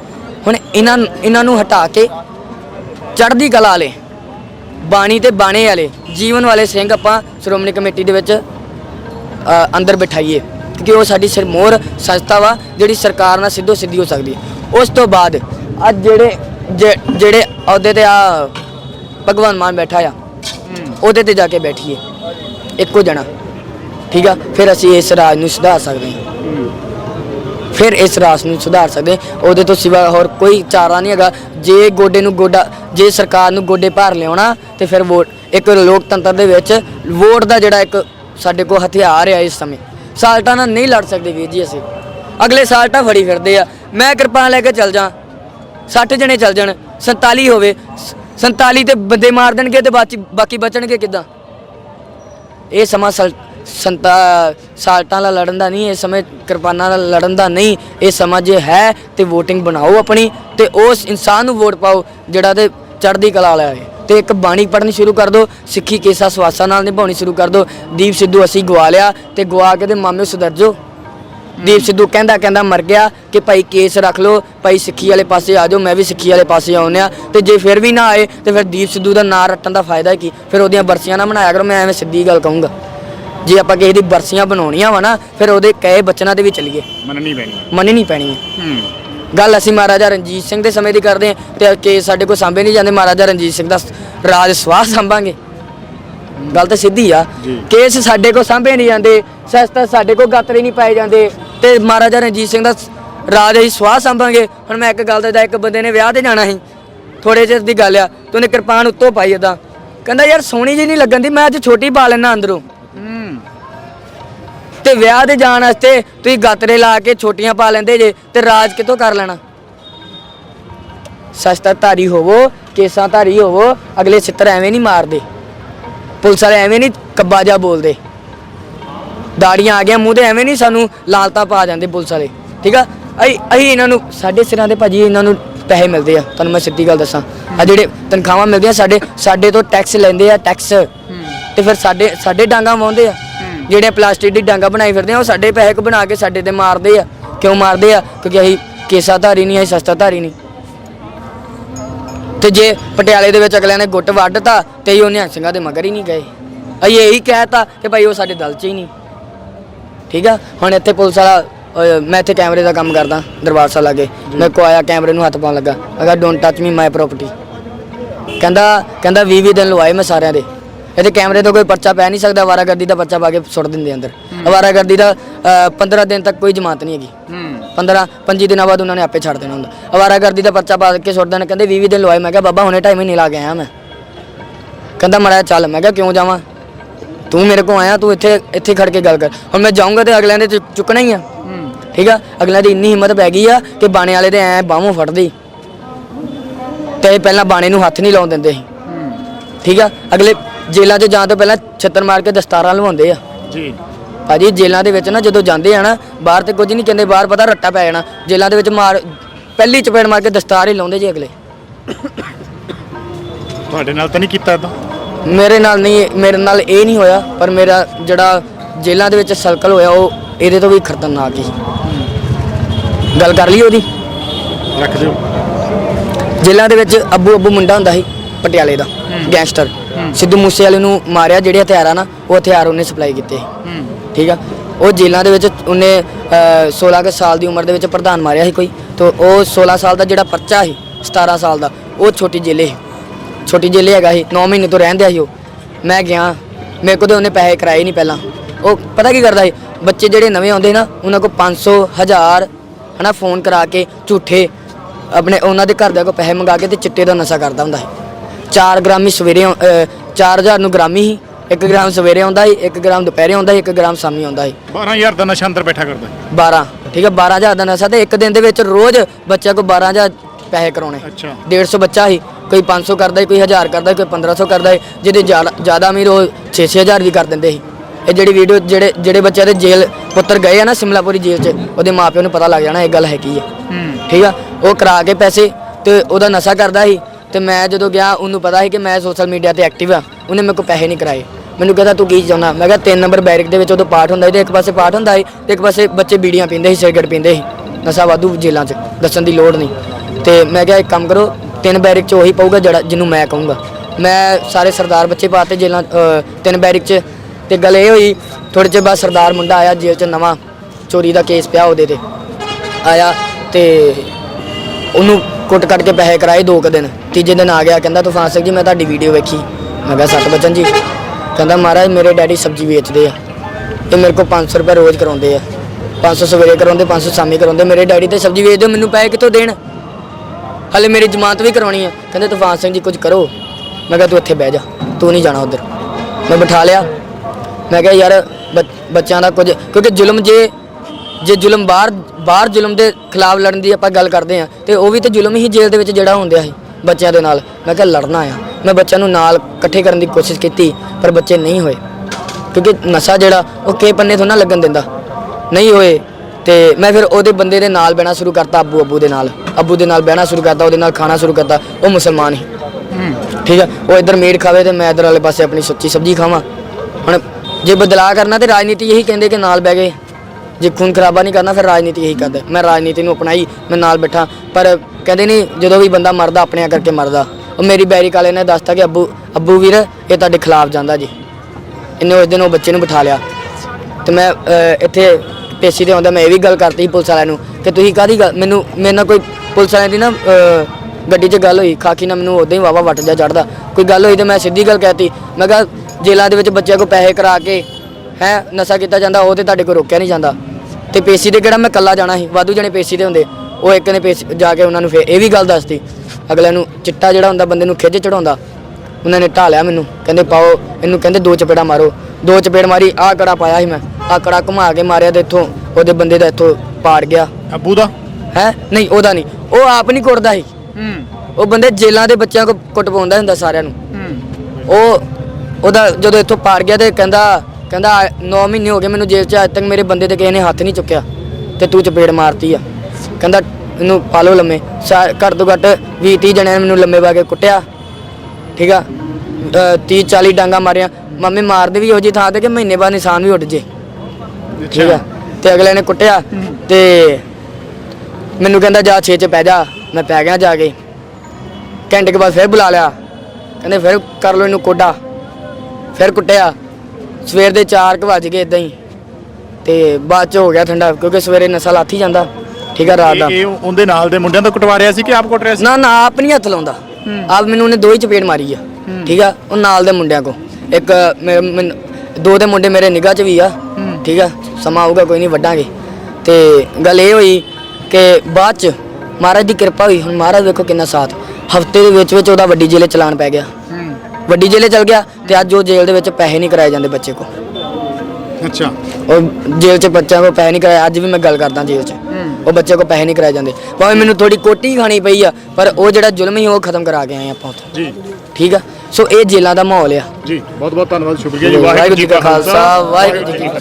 ਹੁਣ ਇਹਨਾਂ ਇਹਨਾਂ ਨੂੰ ਹਟਾ ਕੇ ਚੜ੍ਹਦੀ ਕਲਾ ਵਾਲੇ ਬਾਣੀ ਤੇ ਬਾਣੇ ਵਾਲੇ ਜੀਵਨ ਵਾਲੇ ਸਿੰਘ ਆਪਾਂ ਸ਼੍ਰੋਮਣੀ ਕਮੇਟੀ ਦੇ ਵਿੱਚ ਅੰਦਰ ਬਿਠਾਈਏ। ਕਿਉਂਕਿ ਉਹ ਸਾਡੀ ਸਿਰਮੌਰ ਸੰਸਥਾ ਵਾ ਜਿਹੜੀ ਸਰਕਾਰ ਨਾਲ ਸਿੱਧੋ ਸਿੱਧੀ ਹੋ ਸਕਦੀ ਉਸ ਤੋਂ ਬਾਅਦ ਅੱਜ ਜਿਹੜੇ ਜਿਹੜੇ ਅਹੁਦੇ ਤੇ ਆ ਭਗਵਾਨ ਮਾਨ ਬੈਠਾ ਆ ਉਹਦੇ ਤੇ ਜਾ ਕੇ ਬੈਠੀਏ। ਇੱਕੋ ਜਣਾ। ਠੀਕ ਆ? ਫਿਰ ਅਸੀਂ ਇਸ ਰਾਜ ਨੂੰ ਸੁਧਾਰ ਸਕਦੇ ਹਾਂ। ਫਿਰ ਇਸ ਰਾਜ ਨੂੰ ਸੁਧਾਰ ਸਕਦੇ ਉਹਦੇ ਤੋਂ ਸਿਵਾ ਹੋਰ ਕੋਈ ਚਾਰਾ ਨਹੀਂ ਹੈਗਾ। ਜੇ ਗੋਡੇ ਨੂੰ ਗੋਡਾ, ਜੇ ਸਰਕਾਰ ਨੂੰ ਗੋਡੇ ਭਾਰ ਲਿਆਉਣਾ, ਤੇ ਫਿਰ ਵੋਟ, ਇੱਕ ਲੋਕਤੰਤਰ ਦੇ ਵਿੱਚ ਵੋਟ ਦਾ ਜਿਹੜਾ ਇੱਕ ਸਾਡੇ ਕੋਲ ਹਥਿਆਰ ਆ ਇਸ ਸਮੇਂ। ਸਾਲਟਾ ਨਾਲ ਨਹੀਂ ਲੜ ਸਕਦੇ ਵੀਰ ਜੀ ਅਸੀਂ। ਅਗਲੇ ਸਾਲਟਾ ਫੜੀ ਫਿਰਦੇ ਆ। ਮੈਂ ਕਿਰਪਾਨ ਲੈ ਕੇ ਚੱਲ ਜਾ। 60 ਜਣੇ ਚੱਲ ਜਾਣ। 47 ਹੋਵੇ। 47 ਤੇ ਬੰਦੇ ਮਾਰ ਦੇਣਗੇ ਤੇ ਬਾਕੀ ਬਾਕੀ ਬਚਣਗੇ ਕਿੱਦਾਂ? ਇਹ ਸਮਾਂ ਸਲ- ਸੰਤਾ ਸਾਲਟਾਂ ਨਾਲ ਲੜਨ ਦਾ ਨਹੀਂ ਇਹ ਸਮੇਂ ਕਿਰਪਾਨਾਂ ਨਾਲ ਲੜਨ ਦਾ ਨਹੀਂ ਇਹ ਸਮਾਂ ਜੇ ਹੈ ਤੇ VOTING ਬਣਾਓ ਆਪਣੀ ਤੇ ਉਸ ਇਨਸਾਨ ਨੂੰ ਵੋਟ ਪਾਓ ਜਿਹੜਾ ਤੇ ਚੜ੍ਹਦੀ ਕਲਾ ਵਾਲਾ ਹੈ। ਤੇ ਇੱਕ ਬਾਣੀ ਪੜ੍ਹਨੀ ਸ਼ੁਰੂ ਕਰ ਦਿਓ ਸਿੱਖੀ ਕੇਸਾ ਸਵਾਸਾਂ ਨਾਲ ਨਿਭਾਉਣੀ ਸ਼ੁਰੂ ਕਰ ਦਿਓ ਦੀਪ ਸਿੱਧੂ ਅਸੀਂ ਗਵਾ ਲਿਆ ਤੇ ਗਵਾ ਕੇ ਤੇ ਮਾਮੇ ਸੁਧਰ ਜਾਓ ਦੀਪ ਸਿੱਧੂ ਕਹਿੰਦਾ ਕਹਿੰਦਾ ਮਰ ਗਿਆ ਕਿ ਭਾਈ ਕੇਸ ਰੱਖ ਲਓ ਭਾਈ ਸਿੱਖੀ ਵਾਲੇ ਪਾਸੇ ਆ ਜਾਓ ਮੈਂ ਵੀ ਸਿੱਖੀ ਵਾਲੇ ਪਾਸੇ ਆਉਂਦੇ ਆ ਤੇ ਜੇ ਫਿਰ ਵੀ ਨਾ ਆਏ ਤੇ ਫਿਰ ਦੀਪ ਸਿੱਧੂ ਦਾ ਨਾਂ ਰੱਟਣ ਦਾ ਫਾਇਦਾ ਕੀ? ਫਿਰ ਉਹਦੀਆਂ ਬਰਸੀਆਂ ਨਾ ਬਣਾਇਆ ਕਰੋ ਮੈਂ ਐਵੇਂ ਸਿੱਧੀ ਗੱਲ ਕਹੂੰਗਾ। ਜੇ ਆਪਾਂ ਕਿਸੇ ਦੀ ਬਰਸੀਆਂ ਬਣਾਉਣੀਆਂ ਵਾ ਨਾ ਫਿਰ ਉਹਦੇ ਕਹੇ ਬਚਨਾਂ ਦੇ ਵੀ ਚੱਲੀਏ। ਮੰਨਣੀ ਪੈਣੀ ਮੰਨਣੀ ਨਹੀਂ ਪੈਣੀ ਹੈ ਹੂੰ। ਗੱਲ ਅਸੀਂ ਮਹਾਰਾਜਾ ਰਣਜੀਤ ਸਿੰਘ ਦੇ ਸਮੇਂ ਦੀ ਕਰਦੇ ਹਾਂ ਤੇ ਕਿ ਸਾਡੇ ਕੋਲ ਸਾਂਭੇ ਨਹੀਂ ਜਾਂਦੇ ਮਹਾਰਾਜਾ ਰਣਜੀਤ ਸਿੰਘ ਦਾ ਰਾਜ ਸਵਾਹ ਸਾਂਭਾਂਗੇ। ਗੱਲ ਤਾਂ ਸਿੱਧੀ ਆ। ਜੀ। ਕੇਸ ਸਾਡੇ ਕੋਲ ਸਾਂਭੇ ਨਹੀਂ ਜਾਂਦੇ ਸਸਤਾ ਸਾਡੇ ਕੋਲ ਗਾਤਰੇ ਨਹੀਂ ਪਾਏ ਜਾਂਦੇ ਤੇ ਮਹਾਰਾਜਾ ਰਣਜੀਤ ਸਿੰਘ ਦਾ ਰਾਜ ਅਸੀਂ ਸਵਾਹ ਸਾਂਭਾਂਗੇ। ਹੁਣ ਮੈਂ ਇੱਕ ਗੱਲ ਦੱਸਦਾ ਇੱਕ ਬੰਦੇ ਨੇ ਵਿਆਹ ਤੇ ਜਾਣਾ ਸੀ। ਥੋੜੇ ਚਿਰ ਦੀ ਗੱਲ ਆ ਤੇ ਉਹਨੇ ਕਿਰਪਾਨ ਉੱਤੋਂ ਪਾਈ ਏਦਾਂ। ਕਹਿੰਦਾ ਯਾਰ ਸੋਹਣੀ ਜੀ ਨਹੀਂ ਲੱਗਣ ਦੀ ਮੈਂ ਅੱਜ ਛੋਟੀ ਪਾ ਲੈਣਾ ਅੰਦਰੋਂ। ਤੇ ਵਿਆਹ ਤੇ ਜਾਣ ਵਾਸਤੇ ਤੁਸੀਂ ਗਾਤਰੇ ਲਾ ਕੇ ਛੋਟੀਆਂ ਪਾ ਲੈਂਦੇ ਜੇ ਤੇ ਰਾਜ ਕਿੱਥੋਂ ਕਰ ਲੈਣਾ? ਸਸਤਾ ਧਾਰੀ ਹੋਵੋ ਕੇਸਾਂ ਧਾਰੀ ਹੋਵੋ ਅਗਲੇ ਛਿੱਤਰ ਐਵੇਂ ਨਹੀਂ ਮਾਰਦੇ। ਪੁਲਿਸ ਵਾਲੇ ਐਵੇਂ ਨਹੀਂ ਕੱਬਾ ਜਾ ਬੋਲਦੇ। ਦਾੜੀਆਂ ਆ ਗਿਆ ਮੂੰਹ ਤੇ ਐਵੇਂ ਨਹੀਂ ਸਾਨੂੰ ਲਾਲਤਾ ਪਾ ਜਾਂਦੇ ਪੁਲਿਸ ਵਾਲੇ। ਠੀਕ ਆ? ਅਸੀਂ ਅਸੀਂ ਇਹਨਾਂ ਨੂੰ ਸਾਡੇ ਸਿਰਾਂ ਦੇ ਭਾਜੀ ਇਹਨਾਂ ਨੂੰ ਪੈਸੇ ਮਿਲਦੇ ਆ। ਤੁਹਾਨੂੰ ਮੈਂ ਸਿੱਧੀ ਗੱਲ ਦੱਸਾਂ। ਆ ਜਿਹੜੇ ਤਨਖਾਹਾਂ ਮਿਲਦੀਆਂ ਸਾਡੇ ਸਾਡੇ ਤੋਂ ਟੈਕਸ ਲੈਂਦੇ ਆ ਟੈਕਸ ਤੇ ਫਿਰ ਸਾਡੇ ਸਾਡੇ ਡਾਂਗਾ ਵਾਉਂਦੇ ਆ। ਜਿਹੜੇ ਪਲਾਸਟਿਕ ਦੀ ਡਾਂਗਾ ਬਣਾਈ ਫਿਰਦੇ ਆ ਉਹ ਸਾਡੇ ਪੈਸੇ ਕੋ ਬਣਾ ਕੇ ਸਾਡੇ ਤੇ ਮਾਰਦੇ ਆ। ਕਿਉਂ ਮਾਰਦੇ ਆ? ਕਿਉਂਕਿ ਅਸੀਂ ਕੇਸਾ ਧਾਰੀ ਨਹੀਂ ਅਸੀਂ ਸਸਤਾ ਧਾਰੀ ਨਹੀਂ। ਤੇ ਜੇ ਪਟਿਆਲੇ ਦੇ ਵਿੱਚ ਅਗਲਿਆਂ ਨੇ ਗੁੱਟ ਵੱਢਤਾ ਤੇ ਉਹ ਨਿਹੰਗ ਸਿੰਘਾਂ ਦੇ ਮਗਰ ਹੀ ਨਹੀਂ ਗਏ। ਅਸੀਂ ਇਹੀ ਕਹਿਤਾ ਕਿ ਭਾਈ ਉਹ ਸਾਡੇ ਦਲ 'ਚ ਹੀ ਨਹੀਂ। ਠੀਕ ਆ? ਹੁਣ ਇੱਥੇ ਪੁਲਿਸ ਵਾਲਾ ਮੈਂ ਇੱਥੇ ਕੈਮਰੇ ਦਾ ਕੰਮ ਕਰਦਾ ਦਰਬਾਰ ਸਾਹਿਬ ਲਾਗੇ। ਮੇਰੇ ਕੋ ਆਇਆ ਕੈਮਰੇ ਨੂੰ ਹੱਥ ਪਾਉਣ ਲੱਗਾ। ਅਗਾ don't touch me my property ਕਹਿੰਦਾ ਕਹਿੰਦਾ 20 20 ਦਿਨ ਲਵਾਏ ਮੈਂ ਸਾਰਿਆਂ ਦੇ। ਇਹਦੇ ਕੈਮਰੇ ਤੋਂ ਕੋਈ ਪਰਚਾ ਪੈ ਨਹੀਂ ਸਕਦਾ ਅਵਾਰਾਗਰਦੀ ਦਾ ਪਰਚਾ ਪਾ ਕੇ ਸੁੱਟ ਦਿੰਦੇ ਅੰਦਰ। ਅਵਾਰਾਗਰਦੀ ਦਾ ਅਹ, 15 ਦਿਨ ਤੱਕ ਕੋਈ ਜ਼ਮਾਨਤ ਨਹੀਂ ਹੈਗੀ। ਹੂੰ। 15 25 ਦਿਨਾਂ ਬਾਅਦ ਉਹਨਾਂ ਨੇ ਆਪੇ ਛੱਡ ਦੇਣਾ ਹੁੰਦਾ। ਅਵਾਰਾਗਰਦੀ ਦਾ ਪਰਚਾ ਪਾ ਕੇ ਸੁੱਟ ਦੇਣਾ ਕਹਿੰਦੇ 20 20 ਦਿਨ ਲਵਾਏ। ਮੈਂ ਕਿਹਾ ਬਾਬਾ ਹੁਣੇ ਢਾਈ ਮਹੀਨੇ ਲਾ ਕੇ ਆਇਆ ਮੈਂ। ਕਹਿੰਦਾ ਮੜਾ ਚੱਲ। ਮੈਂ ਕਿਹਾ ਕਿਉਂ ਜਾਵਾਂ? ਤੂੰ ਮੇਰੇ ਕੋਲ ਆਇਆ ਤੂੰ ਇੱਥੇ ਇੱਥੇ ਖੜ ਕੇ ਗੱਲ ਕਰ। ਹੁਣ ਮੈਂ ਜਾਊਂਗਾ ਤੇ ਅਗਲਿਆਂ ਦੇ ਚੁੱਕਣਾ ਹੀ ਆ। ਹੂੰ। ਠੀਕ ਆ? ਅਗਲਿਆਂ ਦੀ ਇੰਨੀ ਹਿੰਮਤ ਪੈ ਗਈ ਆ ਕਿ ਬਾਣੇ ਵਾਲੇ ਦੇ ਐ ਬਾਹੋਂ ਫੜਦੇ। ਤੇ ਪਹਿਲਾਂ ਬਾਣੇ ਨੂੰ ਹੱਥ ਨਹੀਂ ਲਾਉਣ ਦਿੰਦੇ। ਸੀ ਠੀਕ ਆ? ਅਗਲੇ ਜੇਲ੍ਹਾਂ 'ਚ ਜਾਣ ਤੋਂ ਪਹਿਲਾਂ ਛੱਤਰ ਮਾਰ ਕੇ ਦਸਤਾਰਾਂ ਲਵਾਉਂਦੇ ਆ। ਜੀ। ਭਾਜੀ ਜੇਲ੍ਹਾਂ ਦੇ ਵਿੱਚ ਨਾ ਜਦੋਂ ਜਾਂਦੇ ਆ ਨਾ ਬਾਹਰ ਤੇ ਕੁਝ ਨਹੀਂ ਕਹਿੰਦੇ ਬਾਹਰ ਪਤਾ ਰੱਟਾ ਪੈ ਜਾਣਾ। ਜੇਲ੍ਹਾਂ ਦੇ ਵਿੱਚ ਮਾਰ ਪਹਿਲੀ ਚਪੇੜ ਮਾਰ ਕੇ ਦਸਤਾਰ ਹੀ ਲਾਉਂਦੇ ਜੀ ਅਗਲੇ। ਤੁਹਾਡੇ ਨਾਲ ਤਾਂ ਨਹੀਂ ਕੀਤਾ ਇਦਾਂ ਮੇਰੇ ਨਾਲ ਨਹੀਂ ਮੇਰੇ ਨਾਲ ਇਹ ਨਹੀਂ ਹੋਇਆ ਪਰ ਮੇਰਾ ਜਿਹੜਾ ਜੇਲ੍ਹਾਂ ਦੇ ਵਿੱਚ ਸਰਕਲ ਹੋਇਆ ਉਹ ਇਹਦੇ ਤੋਂ ਵੀ ਖਤਰਨਾਕ ਸੀ। ਗੱਲ ਕਰ ਲਈ ਉਹਦੀ। ਰੱਖ ਦਿਓ। ਜੇਲ੍ਹਾਂ ਦੇ ਵਿੱਚ ਅੱਬੂ ਅੱਬੂ ਮੁੰਡਾ ਹੁੰਦਾ ਸੀ ਪਟਿਆਲੇ ਦਾ ਗੈਂਗਸਟਰ। ਸਿੱਧੂ ਮੂਸੇ ਵਾਲੇ ਨੂੰ ਮਾਰਿਆ ਜਿਹੜੇ ਹਥਿਆਰ ਆ ਨਾ ਉਹ ਹਥਿਆਰ ਉਹਨੇ ਸਪਲਾਈ ਕੀਤੇ। ਠੀਕ ਆ? ਉਹ ਜੇਲ੍ਹਾਂ ਦੇ ਵਿੱਚ ਉਹਨੇ ਅਹ, 16 ਕੁ ਸਾਲ ਦੀ ਉਮਰ ਦੇ ਵਿੱਚ ਪ੍ਰਧਾਨ ਮਾਰਿਆ ਸੀ ਕੋਈ। ਤੇ ਉਹ 16 ਸਾਲ ਦਾ ਜਿਹੜਾ ਪਰਚਾ ਸੀ 17 ਸਾਲ ਦਾ ਉਹ ਛੋਟੀ ਜੇਲੇ ਛੋਟੀ ਜੇਲੇ ਹੈਗਾ ਸੀ 9 ਮਹੀਨੇ ਤੋਂ ਰਹਿੰਦਿਆ ਸੀ ਉਹ। ਮੈਂ ਗਿਆ ਮੇਰੇ ਕੋਲ ਤੇ ਉਹਨੇ ਪੈਸੇ ਕਰਾਏ ਨਹੀਂ ਪਹਿਲਾਂ। ਉਹ ਪਤਾ ਕੀ ਕਰਦਾ ਸੀ? ਬੱਚੇ ਜਿਹੜੇ ਨਵੇਂ ਆਉਂਦੇ ਨਾ ਉਹਨਾਂ ਕੋਲ 500 1000 ਹਨਾ ਫੋਨ ਕਰਾ ਕੇ ਝੂਠੇ ਆਪਣੇ ਉਹਨਾਂ ਦੇ ਘਰਦਿਆਂ ਕੋਲ ਪੈਸੇ ਮੰਗਾ ਕੇ ਤੇ ਚਿੱਟੇ ਦਾ ਨਸ਼ਾ ਕਰਦਾ ਹੁੰਦਾ ਸੀ। 4 ਗ੍ਰਾਮ ਹੀ ਸਵੇਰੇ 4000 ਨੂੰ ਗ੍ਰਾਮੀ ਸੀ 1 ਗ੍ਰਾਮ ਸਵੇਰੇ ਆਉਂਦਾ ਸੀ 1 ਗ੍ਰਾਮ ਦੁਪਹਿਰੇ ਆਉਂਦਾ ਸੀ 1 ਗ੍ਰਾਮ ਸ਼ਾਮੀ ਆਉਂਦਾ ਸੀ। 12000 ਦਾ ਨਸ਼ਾ ਅੰਦਰ ਬੈਠਾ ਕਰਦਾ। 12 ਠੀਕ ਹੈ 12000 ਦਾ ਨਸ਼ਾ ਤੇ ਇੱਕ ਦਿਨ ਦੇ ਵਿੱਚ ਰੋਜ਼ ਬੱਚਿਆਂ ਕੋਲ 12000 ਪੈਸੇ ਕਰਾਉਣੇ। ਅੱਛਾ। 150 ਬੱਚਾ ਸੀ ਕੋਈ 500 ਕਰਦਾ ਸੀ ਕੋਈ 1000 ਕਰਦਾ ਕੋਈ 1500 ਕਰਦਾ ਸੀ ਜਿਹਦੇ ਜ਼ਿਆਦਾ ਅਮੀਰ ਉਹ 6-6000 ਵੀ ਕਰ ਦਿੰਦੇ ਸੀ। ਇਹ ਜਿਹੜੀ ਵੀਡੀਓ ਜਿਹੜੇ ਜਿਹੜੇ ਬੱਚਿਆਂ ਦੇ ਜੇਲ੍ਹ ਪੁੱਤਰ ਗਏ ਆ ਨਾ ਸਿਮਲਾਪੁਰੀ ਜੇਲ੍ਹ 'ਚ ਉਹਦੇ ਮਾਪਿਆਂ ਨੂੰ ਪਤਾ ਲੱਗ ਜਾਣਾ ਇਹ ਗੱਲ ਹੈਗੀ ਆ ਹੂੰ। ਠੀਕ ਆ ਉਹ ਕਰਾ ਕੇ ਪੈਸੇ ਤੇ ਉਹਦਾ ਨਸ਼ਾ ਕਰਦਾ ਸੀ ਤੇ ਮੈਂ ਜਦੋਂ ਗਿਆ, ਉਹਨੂੰ ਪਤਾ ਸੀ ਕਿ ਮੈਂ ਸੋਸ਼ਲ ਮੀਡੀਆ ਤੇ ਐਕਟਿਵ ਆ ਉਹਨੇ ਮੇਰੇ ਕੋਲ ਪੈਸੇ ਨਹੀਂ ਕਰਾਏ। ਮੈਨੂੰ ਕਹਿੰਦਾ, ਤੂੰ ਕੀ ਚਾਹੁੰਦਾ? ਮੈਂ ਕਿਹਾ, ਤਿੰਨ ਨੰਬਰ ਬੈਰਿਕ ਦੇ ਵਿੱਚ ਉਦੋਂ ਪਾਠ ਹੁੰਦਾ ਸੀ ਤੇ ਇੱਕ ਪਾਸੇ ਪਾਠ ਹੁੰਦਾ ਸੀ ਤੇ ਇੱਕ ਪਾਸੇ ਬੱਚੇ ਬੀੜੀਆਂ ਪੀਂਦੇ ਸੀ, ਸਿਗਰਟ ਪੀਂਦੇ ਸੀ। ਨਸ਼ਾ ਵਾਧੂ ਜੇਲ੍ਹਾਂ 'ਚ, ਦੱਸਣ ਦੀ ਲੋੜ ਨਹੀਂ। ਤੇ ਮੈਂ ਕਿਹਾ, ਇੱਕ ਕੰਮ ਕਰੋ, ਤਿੰਨ ਬੈਰਿਕ 'ਚ ਉਹੀ ਪਊਗਾ ਜਿਹੜਾ, ਜਿਹਨੂੰ ਮੈਂ ਕਹੂੰਗਾ। ਮੈਂ ਸਾਰੇ ਸਰਦਾਰ ਬੱਚੇ ਪਾਤੇ ਜੇਲ੍ਹਾਂ ਤਿੰਨ ਬੈਰਿਕ 'ਚ। ਤੇ ਗੱਲ ਇਹ ਹੋਈ ਥੋੜੇ ਚਿਰ ਬਾਅਦ ਸਰਦਾਰ ਮੁੰਡਾ ਆਇਆ ਜੇਲ੍ਹ 'ਚ ਨਵਾਂ, ਚੋਰੀ ਦਾ ਕੇਸ ਪਿਆ ਉਹਦੇ ਤੇ। ਆਇਆ ਤੇ ਉਹਨੂੰ ਕੁੱਟ ਕੱਟ ਕੇ ਪੈਸੇ ਕਰਾਏ ਦੋ ਕੁ ਦਿਨ। ਤੀਜੇ ਦਿਨ ਆ ਗਿਆ, ਕਹਿੰਦਾ ਤੂਫਾਨ ਸਿੰਘ ਜੀ ਮੈਂ ਤੁਹਾਡੀ ਵੀਡੀਓ ਵੇਖੀ। ਮੈਂ ਕਿਹਾ ਸੱਤ ਬਚਨ ਜੀ? ਕਹਿੰਦਾ, ਮਹਾਰਾਜ, ਮੇਰੇ ਡੈਡੀ ਸਬਜ਼ੀ ਵੇਚਦੇ ਆ। ਤੇ ਮੇਰੇ ਕੋਲ 500 ਰੁਪਏ ਰੋਜ਼ ਕਰਾਉਂਦੇ ਆ। 500 ਸਵੇਰੇ ਕਰਾਉਂਦੇ 500 ਸ਼ਾਮੀ ਕਰਾਉਂਦੇ। ਮੇਰੇ ਡੈਡੀ ਤੇ ਸਬਜ਼ੀ ਵੇਚਦੇ, ਮੈਨੂੰ ਪੈਸੇ ਕਿੱਥੋਂ ਦੇਣ? ਹਲੇ ਮੇਰੀ ਜ਼ਮਾਨਤ ਵੀ ਕਰਵਾਉਣੀ ਆ। ਕਹਿੰਦੇ ਤੂਫਾਨ ਸਿੰਘ ਜੀ ਕੁਝ ਕਰੋ। ਮੈਂ ਕਿਹਾ, ਤੂੰ ਇੱਥੇ ਬਹਿ ਜਾ। ਤੂੰ ਨਹੀਂ ਜਾਣਾ ਉਧਰ। ਮੈਂ ਬਿਠਾ ਲਿਆ। ਮੈਂ ਕਿਹਾ, ਯਾਰ, ਬੱਚ- ਬੱਚਿਆਂ ਦਾ ਕੁਝ, ਕਿਉਂਕਿ ਜ਼ੁਲਮ ਜੇ ਜੇ ਜ਼ੁਲਮ ਬਾਹਰ ਬਾਹਰ ਜ਼ੁਲਮ ਦੇ ਖਿਲਾਫ ਲੜਨ ਦੀ ਆਪਾਂ ਗੱਲ ਕਰਦੇ ਆ ਤੇ ਉਹ ਵੀ ਤੇ ਜ਼ੁਲਮ ਹੀ ਜੇਲ੍ਹ ਦੇ ਵਿੱਚ ਜਿਹੜਾ ਹੁੰਦਿਆ ਸੀ ਬੱਚਿਆਂ ਦੇ ਨਾਲ। ਮੈਂ ਕਿਹਾ ਲੜਨਾ ਆ। ਮੈਂ ਬੱਚਿਆਂ ਨੂੰ ਨਾਲ ਇਕੱਠੇ ਕਰਨ ਦੀ ਕੋਸ਼ਿਸ਼ ਕੀਤੀ, ਪਰ ਬੱਚੇ ਨਹੀਂ ਹੋਏ। ਕਿਉਂਕਿ ਨਸ਼ਾ ਜਿਹੜਾ, ਉਹ ਕੇ ਪੰਨੇ ਤੋਂ ਨਾ ਲੱਗਣ ਦਿੰਦਾ। ਨਹੀਂ ਹੋਏ, ਤੇ ਮੈਂ ਫਿਰ ਉਹਦੇ ਬੰਦੇ ਦੇ ਨਾਲ ਬਹਿਣਾ ਸ਼ੁਰੂ ਕਰਤਾ, ਅੱਬੂ ਅੱਬੂ ਦੇ ਨਾਲ। ਅੱਬੂ ਦੇ ਨਾਲ ਬਹਿਣਾ ਸ਼ੁਰੂ ਕਰਤਾ, ਉਹਦੇ ਨਾਲ ਖਾਣਾ ਸ਼ੁਰੂ ਕਰਤਾ। ਉਹ ਮੁਸਲਮਾਨ ਸੀ। ਠੀਕ ਹੈ ਉਹ ਇੱਧਰ ਮੀਟ ਖਾਵੇ ਤੇ ਮੈਂ ਇੱਧਰ ਵਾਲੇ ਪਾਸੇ ਆਪਣੀ ਸੁੱਚੀ ਸਬਜ਼ੀ ਖਾਵਾਂ। ਹੁਣ ਜੇ ਬਦਲਾਅ ਕਰਨਾ ਤੇ ਰਾਜਨੀਤੀ ਇਹੀ ਕਹਿੰਦੇ ਕਿ ਨਾਲ ਬਹਿ ਗਏ। ਜੇ ਖੂਨ ਖਰਾਬਾ ਨਹੀਂ ਕਰਨਾ, ਫਿਰ ਰਾਜਨੀਤੀ ਇਹੀ ਕਰਦਾ। ਮੈਂ ਰਾਜਨੀਤੀ ਨੂੰ ਅਪਣਾਈ, ਮੈਂ ਨਾਲ ਬੈਠਾ। ਪਰ ਕਹਿੰਦੇ ਨਹੀਂ, ਜਦੋਂ ਵੀ ਬੰਦਾ ਮਰਦਾ ਆਪਣਿਆਂ ਕਰਕੇ ਮਰਦਾ। ਉਹ ਮੇਰੀ ਬੈਰਿਕ ਵਾਲੇ ਨੇ ਦੱਸਤਾ ਕਿ ਅੱਬੂ ਅੱਬੂ ਵੀਰ, ਇਹ ਤੁਹਾਡੇ ਖਿਲਾਫ ਜਾਂਦਾ ਜੀ। ਇਹਨੇ ਉਸ ਦਿਨ ਉਹ ਬੱਚੇ ਨੂੰ ਬਿਠਾ ਲਿਆ। ਤੇ ਮੈਂ ਇੱਥੇ ਪੇਸ਼ੀ ਤੇ ਆਉਂਦਾ, ਮੈਂ ਇਹ ਵੀ ਗੱਲ ਕਰਤੀ ਪੁਲਿਸ ਵਾਲਿਆਂ ਨੂੰ ਕਿ ਤੁਸੀਂ ਕਾਦੀ ਗੱਲ ਮੈਨੂੰ ਮੇਰੇ ਨਾਲ ਕੋਈ ਪੁਲਿਸ ਵਾਲਿਆਂ ਦੀ ਨਾ ਗੱਡੀ 'ਚ ਗੱਲ ਹੋਈ। ਖਾਕੀ ਨਾਲ ਮੈਨੂੰ ਉਦਾਂ ਹੀ ਵਾਵਾ ਵੱਟ ਜਾ ਚੜਦਾ ਕੋਈ ਗੱਲ ਹੋਈ ਤੇ ਮੈਂ ਸਿੱਧੀ ਗੱਲ ਕਹਿਤੀ। ਮੈਂ ਕਿਹਾ, ਜੇਲ੍ਹਾਂ ਦੇ ਵਿੱਚ ਬੱਚਿਆਂ ਕੋ ਪੈਸੇ ਕਰਾ ਕੇ, ਹੈ, ਨਸ਼ਾ ਕੀਤਾ ਜਾਂਦਾ, ਉਹ ਤੇ ਤੁਹਾਡੇ ਕੋਲ ਰੋਕਿਆ ਨਹੀਂ ਜਾਂਦਾ। ਤੇ ਪੇਸ਼ੀ ਤੇ ਕਿਹੜਾ ਮੈਂ ਕੱਲਾ ਜਾਣਾ ਸੀ ਵਾਧੂ ਜਣੇ ਪੇਸ਼ੀ ਤੇ ਹੁੰਦੇ। ਉਹ ਇੱਕ ਨੇ ਪੇਸ਼ੀ ਜਾ ਕੇ ਉਹਨਾਂ ਨੂੰ ਫੇਰ ਇਹ ਵੀ ਗੱਲ ਦੱਸਤੀ ਅਗਲਿਆਂ ਨੂੰ ਚਿੱਟਾ ਜਿਹੜਾ ਹੁੰਦਾ ਬੰਦੇ ਨੂੰ ਖਿੱਚ ਚੜਾਉਂਦਾ ਉਹਨਾਂ ਨੇ ਢਾਲਿਆ ਮੈਨੂੰ ਕਹਿੰਦੇ ਪਾਓ ਇਹਨੂੰ ਕਹਿੰਦੇ ਦੋ ਚਪੇੜਾ ਮਾਰੋ। ਦੋ ਚਪੇੜ ਮਾਰੀ ਆਹ ਕੜਾ ਪਾਇਆ ਸੀ ਮੈਂ ਆਹ ਕੜਾ ਘੁਮਾ ਕੇ ਮਾਰਿਆ ਤੇ ਇੱਥੋਂ ਉਹਦੇ ਬੰਦੇ ਦਾ ਇੱਥੋਂ ਪਾੜ ਗਿਆ। ਅੱਬੂ ਦਾ? ਹੈ? ਨਹੀਂ ਉਹਦਾ ਨਹੀਂ ਉਹ ਆਪ ਨਹੀਂ ਕੁੱਟਦਾ ਸੀ। ਹੂੰ। ਉਹ ਬੰਦੇ ਜੇਲਾਂ ਦੇ ਬੱਚਿਆਂ ਕੋ ਕੁੱਟ ਪਾਉਂਦਾ ਹੁੰਦਾ ਸਾਰਿਆਂ ਨੂੰ। ਹੂੰ। ਉਹ ਉਹਦਾ ਜਦੋਂ ਇੱਥੋਂ ਪਾੜ ਗਿਆ ਤੇ ਕਹਿੰਦਾ ਕਹਿੰਦਾ 9 ਮਹੀਨੇ ਹੋ ਗਏ ਮੈਨੂੰ ਜੇਲ੍ਹ 'ਚ ਅੱਜ ਤੱਕ ਮੇਰੇ ਬੰਦੇ ਤੇ ਕਿਸੇ ਨੇ ਹੱਥ ਨਹੀਂ ਚੁੱਕਿਆ ਤੇ ਤੂੰ ਚਪੇੜ ਮਾਰਤੀ ਆ। ਕਹਿੰਦਾ ਇਹਨੂੰ ਪਾ ਲਓ ਲੰਮੇ। ਘੱਟ ਤੋਂ ਘੱਟ 20 30 ਜਣਿਆਂ ਨੇ ਮੈਨੂੰ ਲੰਮੇ ਪਾ ਕੇ ਕੁੱਟਿਆ। ਠੀਕ ਆ? 30 40 ਡਾਂਗਾ ਮਾਰਿਆ। ਮੰਮੀ ਮਾਰਦੇ ਵੀ ਹੋ ਜੀ ਥਾਂ ਤੇ ਕਿ ਮਹੀਨੇ ਬਾਅਦ ਨਿਸ਼ਾਨ ਵੀ ਉੱਡ ਜੇ। ਠੀਕ ਆ? ਤੇ ਅਗਲੇ ਨੇ ਕੁੱਟਿਆ ਤੇ ਮੈਨੂੰ ਕਹਿੰਦਾ ਜਾ ਛੇ ਚ ਪੈ ਜਾ ਮੈਂ ਪੈ ਗਿਆ ਜਾ ਕੇ। ਘੰਟੇ ਕੇ ਬਾਅਦ ਫਿਰ ਬੁਲਾ ਲਿਆ। ਕਹਿੰਦੇ ਫਿਰ ਕਰ ਲਓ ਇਹਨੂੰ ਕੋਡਾ ਫਿਰ ਕੁੱਟਿਆ। ਸਵੇਰ ਦੇ 4 ਕੁ ਵੱਜ ਗਏ ਇਦਾਂ ਹੀ। ਤੇ ਬਾਅਦ ਚ ਹੋ ਗਿਆ ਠੰਡਾ ਕਿਉਂਕਿ ਸਵੇਰੇ ਨਸ਼ਾ ਲੱਥ ਜਾਂਦਾ। ਠੀਕ ਆ ਰਾਤ ਦਾ। ਇਹ ਇਹ ਉਹਦੇ ਨਾਲ ਦੇ ਮੁੰਡਿਆਂ ਤੋਂ ਕਟਵਾ ਰਿਹਾ ਸੀ ਕਿ ਆਪ ਕੁੱਟ ਰਿਹਾ ਸੀ? ਨਾ ਨਾ ਆਪ ਨਹੀਂ ਹੱਥ ਲਾਉਂਦਾ। ਆਪ ਮੈਨੂੰ ਉਹਨੇ ਦੋ ਹੀ ਚਪੇੜ ਮਾਰੀ ਆ। ਠੀਕ ਆ ਉਹ ਨਾਲ ਦੇ ਮੁੰਡਿਆਂ ਕੋ ਇੱਕ ਮੈਨੂੰ- ਦੋ ਦੇ ਮੁੰਡੇ ਮੇਰੇ ਨਿਗਾਹ 'ਚ ਵੀ ਆ। ਠੀਕ ਆ ਸਮਾਂ ਆਊਗਾ ਕੋਈ ਨਹੀਂ ਵੱਡਾਂਗੇ ਤੇ ਗੱਲ ਇਹ ਹੋਈ ਕਿ ਬਾਅਦ 'ਚ ਮਹਾਰਾਜ ਦੀ ਕਿਰਪਾ ਹੋਈ। ਹੁਣ ਮਹਾਰਾਜ ਵੇਖੋ ਕਿੰਨਾ ਸਾਥ। ਹਫ਼ਤੇ ਦੇ ਵਿੱਚ ਵਿੱਚ ਉਹਦਾ ਵੱਡੀ ਜੇਲੇ ਚਲਾਨ ਪੈ ਗਿਆ। ਵੱਡੀ ਜੇਲੇ ਚਲ ਗਿਆ ਤੇ ਅੱਜ ਉਹ ਜੇਲ੍ਹ ਦੇ ਵਿੱਚ ਪੈਸੇ ਨਹੀਂ ਕਰਾਏ ਜਾਂਦੇ ਬੱਚੇ ਕੋ ਅੱਛਾ। ਉਹ ਜੇਲ੍ਹ 'ਚ ਬੱਚਿਆਂ ਕੋ ਪੈਸੇ ਨਹੀਂ ਕਰਾਏ ਅੱਜ ਵੀ ਮੈਂ ਗੱਲ ਕਰਦਾ ਜੇਲ੍ਹ 'ਚ। ਉਹ ਬੱਚੇ ਕੋ ਪੈਸੇ ਨਹੀਂ ਕਰਾਏ ਜਾਂਦੇ। ਭਾਵੇਂ ਮੈਨੂੰ ਥੋੜੀ ਕੋਟੀ ਖਾਣੀ ਪਈ ਆ ਪਰ ਉਹ ਜਿਹੜਾ ਜ਼ੁਲਮ ਸੀ ਉਹ ਖਤਮ ਕਰਾ ਕੇ ਆਏ ਆਪਾਂ ਉੱਥੋਂ। ਜੀ। ਠੀਕ ਆ? ਸੋ ਇਹ ਜੇਲਾਂ ਦਾ ਮਾਹੌਲ ਆ। ਜੀ ਬਹੁਤ ਬਹੁਤ ਧੰਨਵਾਦ ਸ਼ੁਕਰੀਆ ਜੀ। ਵਾਹਿਗੁਰੂ ਜੀ ਕਾ ਖਾਲਸਾ। ਵਾਹਿਗੁਰੂ ਜੀ ਕੀ ਫਤਿਹ।